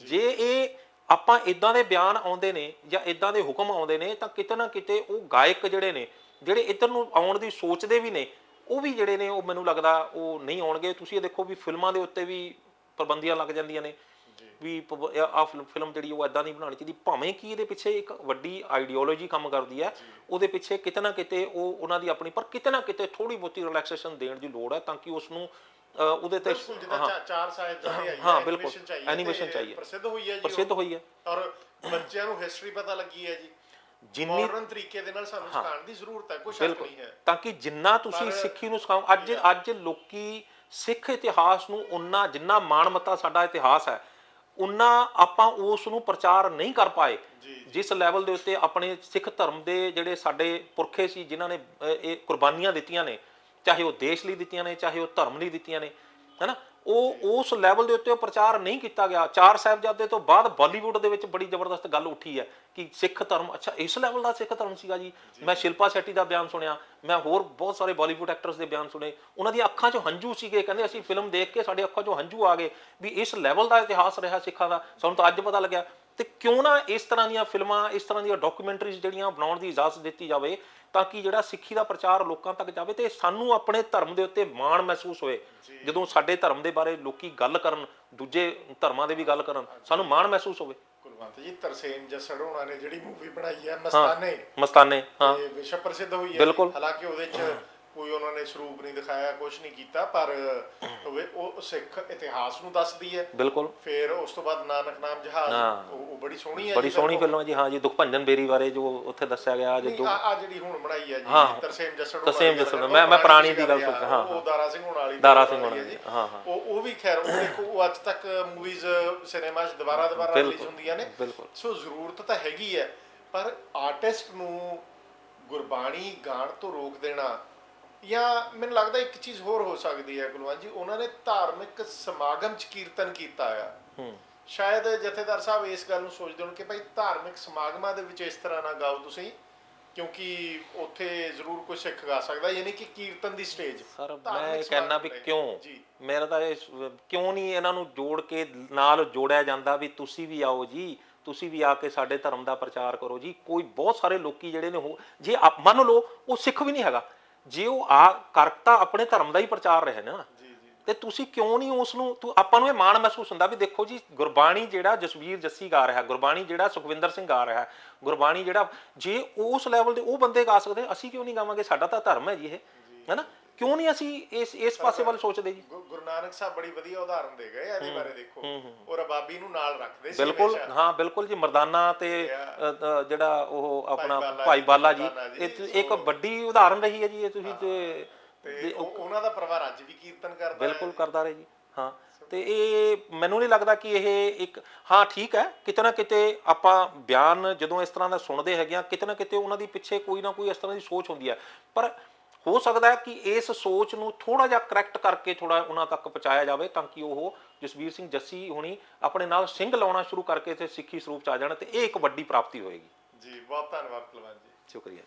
ਜੇ। ਇਹ ਆਪਾਂ ਇਦਾਂ ਦੇ ਬਿਆਨ ਆਉਂਦੇ ਨੇ ਜਾਂ ਇਦਾਂ ਦੇ ਹੁਕਮ ਆਉਂਦੇ ਨੇ ਤਾਂ ਕਿਤੇ ਨਾ ਕਿਤੇ ਉਹ ਗਾਇਕ ਜਿਹੜੇ ਨੇ ਜਿਹੜੇ ਇੱਧਰ ਨੂੰ ਆਉਣ ਦੀ ਸੋਚਦੇ ਵੀ ਨੇ ਉਹ ਵੀ ਜਿਹੜੇ ਨੇ ਉਹ ਮੈਨੂੰ ਲੱਗਦਾ ਉਹ ਨਹੀਂ ਆਉਣਗੇ। ਤੁਸੀਂ ਇਹ ਦੇਖੋ ਵੀ ਫਿਲਮਾਂ ਦੇ ਉੱਤੇ ਵੀ ਪਾਬੰਦੀਆਂ ਲੱਗ ਜਾਂਦੀਆਂ ਨੇ। ਵੀ ਆ ਫਿਲਮ ਜਿਹੜੀ ਉਹ ਇਦਾਂ ਨਹੀਂ ਬਣਾਉਣੀ ਚਾਹੀਦੀ ਭਾਵੇਂ ਕਿ ਇਹਦੇ ਪਿੱਛੇ ਇੱਕ ਵੱਡੀ ਆਈਡੀਓਲੋਜੀ ਕੰਮ ਕਰਦੀ ਹੈ ਉਹਦੇ ਪਿੱਛੇ ਕਿਤੇ ਨਾ ਕਿਤੇ ਉਹ ਉਹਨਾਂ ਦੀ ਆਪਣੀ ਪਰ ਕਿਤੇ ਨਾ ਕਿਤੇ ਥੋੜੀ ਬਹੁਤੀ ਰਿਲੈਕਸੇਸ਼ਨ ਦੇਣ ਦੀ ਲੋੜ ਹੈ ਤਾਂ ਕਿ ਉਸ ਨੂੰ ਉਹਦੇ ਤੇ ਆਈ ਹਾਂ, ਬਿਲਕੁਲ। animation ਚਾਹੀਏ। ਪ੍ਰਸਿੱਧ ਹੋਈ ਹੈ ਜੀ ਪ੍ਰਸਿੱਧ ਹੋਈ ਹੈ। ਔਰ ਬੱਚਿਆਂ ਨੂੰ ਹਿਸਟਰੀ ਪਤਾ ਲੱਗੀ ਹੈ ਜੀ। ਜਿੰਨੀ ਮਾਡਰਨ ਤਰੀਕੇ ਦੇ ਨਾਲ ਸਾਨੂੰ ਸਿਖਾਉਣ ਦੀ ਜ਼ਰੂਰਤ ਹੈ ਕੋਈ ਸ਼ੱਕ ਨਹੀਂ ਹੈ। ਤਾਂ ਕਿ ਜਿੰਨਾ ਤੁਸੀਂ ਸਿੱਖੀ ਨੂੰ ਸਿਖਾਓ ਅੱਜ ਅੱਜ ਲੋਕੀ ਸਿੱਖ ਇਤਿਹਾਸ ਨੂੰ ਉਨਾ ਜਿੰਨਾ ਮਾਣਮੱਤਾ ਸਾਡਾ ਇਤਿਹਾਸ ਹੈ ਉਨਾ ਆਪਾਂ ਉਸ ਨੂੰ ਪ੍ਰਚਾਰ ਨਹੀਂ ਕਰ ਪਾਏ। ਜਿਸ ਲੈਵਲ ਦੇ ਉੱਤੇ ਆਪਣੇ ਸਿੱਖ ਧਰਮ ਦੇ ਜਿਹੜੇ ਸਾਡੇ ਪੁਰਖੇ ਸੀ ਜਿਨ੍ਹਾਂ ਨੇ ਇਹ ਕੁਰਬਾਨੀਆਂ ਦਿੱਤੀਆਂ ਨੇ ਚਾਹੇ ਉਹ ਦੇਸ਼ ਲਈ ਦਿੱਤੀਆਂ ਨੇ ਚਾਹੇ ਉਹ ਧਰਮ ਲਈ ਦਿੱਤੀਆਂ ਨੇ ਹੈਨਾ? ਉਹ ਉਸ ਲੈਵਲ ਦੇ ਉੱਤੇ ਉਹ ਪ੍ਰਚਾਰ ਨਹੀਂ ਕੀਤਾ ਗਿਆ। ਚਾਰ ਸਾਹਿਬਜ਼ਾਦੇ ਤੋਂ ਬਾਅਦ ਬਾਲੀਵੁੱਡ ਦੇ ਵਿੱਚ ਬੜੀ ਜ਼ਬਰਦਸਤ ਗੱਲ ਉੱਠੀ ਹੈ ਕਿ ਸਿੱਖ ਧਰਮ ਅੱਛਾ ਇਸ ਲੈਵਲ ਦਾ ਸਿੱਖ ਧਰਮ ਸੀਗਾ ਜੀ। ਮੈਂ ਸ਼ਿਲਪਾ ਸ਼ੈੱਟੀ ਦਾ ਬਿਆਨ ਸੁਣਿਆ ਮੈਂ ਹੋਰ ਬਹੁਤ ਸਾਰੇ ਬਾਲੀਵੁੱਡ ਐਕਟਰਸ ਦੇ ਬਿਆਨ ਸੁਣੇ। ਉਹਨਾਂ ਦੀਆਂ ਅੱਖਾਂ 'ਚੋਂ ਹੰਝੂ ਸੀਗੇ ਕਹਿੰਦੇ ਅਸੀਂ ਫਿਲਮ ਦੇਖ ਕੇ ਸਾਡੇ ਅੱਖਾਂ 'ਚੋਂ ਹੰਝੂ ਆ ਗਏ ਵੀ ਇਸ ਲੈਵਲ ਦਾ ਇਤਿਹਾਸ ਰਿਹਾ ਸਿੱਖਾਂ ਦਾ। ਸਾਨੂੰ ਤਾਂ ਅੱਜ ਪਤਾ ਲੱਗਿਆ। ਤੇ ਕਿਉਂ ਨਾ ਇਸ ਤਰ੍ਹਾਂ ਦੀਆਂ ਫਿਲਮਾਂ ਇਸ ਤਰ੍ਹਾਂ ਦੀਆਂ ਡਾਕੂਮੈਂਟਰੀਜ਼ ਜਿਹੜੀਆਂ ਬਣਾਉਣ ਦੀ ਇਜਾਜ਼ਤ ਦਿੱਤੀ ਜਾਵੇ ਤਾਂ ਕਿ ਜਿਹੜਾ ਸਿੱਖੀ ਦਾ ਪ੍ਰਚਾਰ ਲੋਕਾਂ ਤੱਕ ਜਾਵੇ ਤੇ ਸਾਨੂੰ ਆਪਣੇ ਧਰਮ ਦੇ ਉੱਤੇ ਮਾਣ ਮਹਿਸੂਸ ਹੋਏ ਜਦੋਂ ਸਾਡੇ ਧਰਮ ਦੇ ਬਾਰੇ ਲੋਕੀ ਗੱਲ ਕਰਨ ਦੂਜੇ ਧਰਮਾਂ ਦੇ ਵੀ ਗੱਲ ਕਰਨ ਸਾਨੂੰ ਮਾਣ ਮਹਿਸੂਸ ਹੋਵੇ। ਕੁਲਵੰਤ ਜੀ ਤਰਸੇਮ ਜੱਸੜ ਹੋਣਾ ਨੇ ਜਿਹੜੀ ਮੂਵੀ ਬਣਾਈ ਹੈ ਮਸਤਾਨੇ। ਮਸਤਾਨੇ ਹਾਂ। ਇਹ ਵਿਸ਼ਵ ਪ੍ਰਸਿੱਧ ਹੋਈ ਹੈ। ਹਾਲਾਂਕਿ ਉਹਦੇ 'ਚ ਕੋਈ ਉਹਨਾਂ ਨੇ ਸਰੂਪ ਨਹੀਂ ਦਿਖਾਇਆ ਕੁਝ ਨਹੀਂ ਕੀਤਾ ਪਰ ਉਹ- ਉਹ ਸਿੱਖ ਇਤਿਹਾਸ ਨੂੰ ਦੱਸਦੀ ਹੈ ਬਿਲਕੁਲ ਫਿਰ ਉਸ ਤੋਂ ਬਾਅਦ ਨਾਨਕ ਨਾਮ ਜਹਾਜ਼ ਹਾਂ। ਉਹ ਉਹ ਬੜੀ ਸੋਹਣੀ ਹੈ ਬੜੀ ਜੀ ਸੋਹਣੀ। ਫਿਲਮ ਹੈ ਜੀ ਹਾਂ ਜੀ ਦੁਖਭੰਜਨ ਬੇਰੀ ਬਾਰੇ ਜੋ ਉੱਥੇ ਦੱਸਿਆ ਗਿਆ ਨਹੀਂ, ਜਦੋਂ ਆ ਆ ਜਿਹੜੀ ਹੁਣ ਬਣਾਈ ਹੈ ਜੀ ਹਾਂ। ਤਰਸੇਮ ਜੱਸੜ ਹੋਣਾ ਤਰਸੇਮ ਦੀ ਗੱਲ ਮੈਂ- ਉਹ ਮੈਂ ਪੁਰਾਣੀ ਦੀ ਗੱਲ ਆ, ਸੋਚ- ਹਾਂ, ਉਹ ਦਾਰਾ ਸਿੰਘ ਹੋਣ ਵਾਲੀ ਦਾਰਾ ਸਿੰਘ ਹੋਣਾ ਹੈ ਜੀ ਹਾਂ, ਹਾਂ। ਉਹ ਉਹ ਵੀ ਖੈਰ ਉਹ ਦੇਖੋ ਉਹ ਅੱਜ ਤੱਕ ਮੂਵੀਜ਼ ਸਿਨੇਮਾ 'ਚ ਦੁਬਾਰਾ ਦੁਬਾਰਾ ਰਿਲੀਜ਼ ਬਿਲਕੁਲ, ਹੁੰਦੀਆਂ ਨੇ ਬਿਲਕੁਲ। ਸੋ ਜ਼ਰੂਰਤ ਤਾਂ ਹੈਗੀ ਹੈ ਪਰ ਆਰਟਿਸਟ ਨੂੰ ਗੁਰਬਾਣੀ ਗਾਣ ਤੋਂ ਰੋਕ ਦੇਣਾ ਜਾਂ ਮੈਨੂੰ ਲੱਗਦਾ ਇੱਕ ਚੀਜ਼ ਹੋਰ ਹੋ ਸਕਦੀ ਹੈ ਗੁਲਵੰਤ ਜੀ ਉਹਨਾਂ ਨੇ ਧਾਰਮਿਕ ਸਮਾਗਮ 'ਚ ਕੀਰਤਨ ਕੀਤਾ ਆ। ਹੂੰ। ਸ਼ਾਇਦ ਜਥੇਦਾਰ ਸਾਹਿਬ ਇਸ ਗੱਲ ਨੂੰ ਸੋਚਦੇ ਹੋਣ ਕਿ ਭਾਈ ਧਾਰਮਿਕ ਸਮਾਗਮਾਂ ਦੇ ਵਿੱਚ ਇਸ ਤਰ੍ਹਾਂ ਨਾ ਗਾਓ ਤੁਸੀਂ ਕਿਉਂਕਿ ਉੱਥੇ ਜ਼ਰੂਰ ਕੋਈ ਸਿੱਖ ਗਾ ਸਕਦਾ ਯਾਨੀ ਕਿ ਕੀਰਤਨ ਦੀ ਸਟੇਜ। ਸਰ ਮੈਂ ਇਹ ਕਹਿਣਾ ਵੀ। ਕਿਉਂ? ਜੀ। ਮੇਰਾ ਤਾਂ ਇਹ ਸ- ਕਿਉਂ ਨਹੀਂ ਇਹਨਾਂ ਨੂੰ ਜੋੜ ਕੇ ਨਾਲ ਜੋੜਿਆ ਜਾਂਦਾ ਵੀ ਤੁਸੀਂ ਵੀ ਆਓ ਜੀ ਤੁਸੀਂ ਵੀ ਆ ਕੇ ਸਾਡੇ ਧਰਮ ਦਾ ਪ੍ਰਚਾਰ ਕਰੋ ਜੀ। ਕੋਈ ਬਹੁਤ ਸਾਰੇ ਲੋਕੀ ਜਿਹੜੇ ਨੇ ਉਹ ਜੇ ਆਪ- ਮੰਨ ਲਓ ਉਹ ਸਿੱਖ ਵੀ ਨਹੀਂ ਹੈਗਾ। ਜੇ ਉਹ ਆ ਕਰਤਾ ਆਪਣੇ ਧਰਮ ਦਾ ਹੀ ਪ੍ਰਚਾਰ ਰਹੇ ਨੇ ਤੇ ਤੁਸੀਂ ਕਿਉਂ ਨਹੀਂ ਉਸ ਨੂੰ ਤੂੰ ਆਪਾਂ ਨੂੰ ਇਹ ਮਾਣ ਮਹਿਸੂਸ ਹੁੰਦਾ ਵੀ ਦੇਖੋ ਜੀ ਗੁਰਬਾਣੀ ਜਿਹੜਾ ਜਸਵੀਰ ਜੱਸੀ ਗਾ ਰਿਹਾ ਗੁਰਬਾਣੀ ਜਿਹੜਾ ਸੁਖਵਿੰਦਰ ਸਿੰਘ ਗਾ ਰਿਹਾ ਗੁਰਬਾਣੀ ਜਿਹੜਾ ਜੇ ਉਸ ਲੈਵਲ ਦੇ ਉਹ ਬੰਦੇ ਗਾ ਸਕਦੇ ਅਸੀਂ ਕਿਉਂ ਨਹੀਂ ਗਾਵਾਂਗੇ? ਸਾਡਾ ਤਾਂ ਧਰਮ ਹੈ ਜੀ ਇਹ ਹੈਨਾ ਕਿਉਂ ਨਹੀਂ ਅਸੀਂ ਇਸ ਇਸ ਪਾਸੇ ਵੱਲ ਸੋਚਦੇ ਜੀ? ਗੁਰੂ ਨਾਨਕ ਸਾਹਿਬ ਬੜੀ ਵਧੀਆ ਉਦਾਹਰਨ ਦੇ ਗਏ ਇਹਦੇ ਬਾਰੇ ਦੇਖੋ। ਉਹ ਰਬਾਬੀ ਨੂੰ ਨਾਲ ਰੱਖਦੇ ਸੀ ਬਿਲਕੁਲ ਹਮੇਸ਼ਾ। ਹਾਂ ਬਿਲਕੁਲ ਜੀ ਮਰਦਾਨਾ ਤੇ Yeah. ਅ, ਅ, ਜਿਹੜਾ ਉਹ ਆਪਣਾ ਬਾਲਾ ਭਾਈ ਜੀ, ਬਾਲਾ ਜੀ ਮਰਦਾਨਾ ਜੀ, ਇਹ ਇੱਕ ਵੱਡੀ ਉਦਾਹਰਨ ਰਹੀ ਹੈ ਜੀ ਇਹ ਤੁਸੀਂ ਤੇ ਤੇ ਉਹ- ਉਹਨਾਂ ਦਾ ਪਰਿਵਾਰ ਅੱਜ ਵੀ ਕੀਰਤਨ ਕਰਦਾ ਹੈ ਬਿਲਕੁਲ ਕਰਦਾ ਰਹੇ ਜੀ ਹਾਂ। ਤੇ ਇਹ ਮੈਨੂੰ ਨਹੀਂ ਲੱਗਦਾ ਕਿ ਇਹ ਇੱਕ ਹਾਂ ਠੀਕ ਹੈ ਕਿਤੇ ਨਾ ਕਿਤੇ ਆਪਾਂ ਬਿਆਨ ਜਦੋਂ ਇਸ ਤਰ੍ਹਾਂ ਦਾ ਸੁਣਦੇ ਹੈਗੇ ਆ ਕਿਤੇ ਨਾ ਕਿਤੇ ਉਹਨਾਂ ਦੀ ਪਿੱਛੇ ਕੋਈ ਨਾ ਕੋਈ ਇਸ ਤਰ੍ਹਾਂ ਦੀ ਸੋਚ ਹੁੰਦੀ ਹੈ। ਪਰ ਹੋ ਸਕਦਾ ਹੈ ਕਿ ਇਸ ਸੋਚ ਨੂੰ ਥੋੜਾ ਜਿਹਾ ਕਰੈਕਟ ਕਰਕੇ ਥੋੜਾ ਉਹਨਾਂ ਤੱਕ ਪਹੁੰਚਾਇਆ ਜਾਵੇ ਤਾਂ ਕਿ ਉਹ ਜਸਵੀਰ ਸਿੰਘ ਜੱਸੀ ਹੁਣੀ ਆਪਣੇ ਨਾਲ ਸਿੰਘ ਲਾਉਣਾ ਸ਼ੁਰੂ ਕਰਕੇ ਤੇ ਸਿੱਖੀ ਸਰੂਪ ਚ ਆ ਜਾਣ ਤੇ ਇਹ ਇੱਕ ਵੱਡੀ ਪ੍ਰਾਪਤੀ ਹੋਏਗੀ। ਜੀ ਬਹੁਤ ਧੰਨਵਾਦ ਕੁਲਵੰਤ ਜੀ। ਸ਼ੁਕਰੀਆ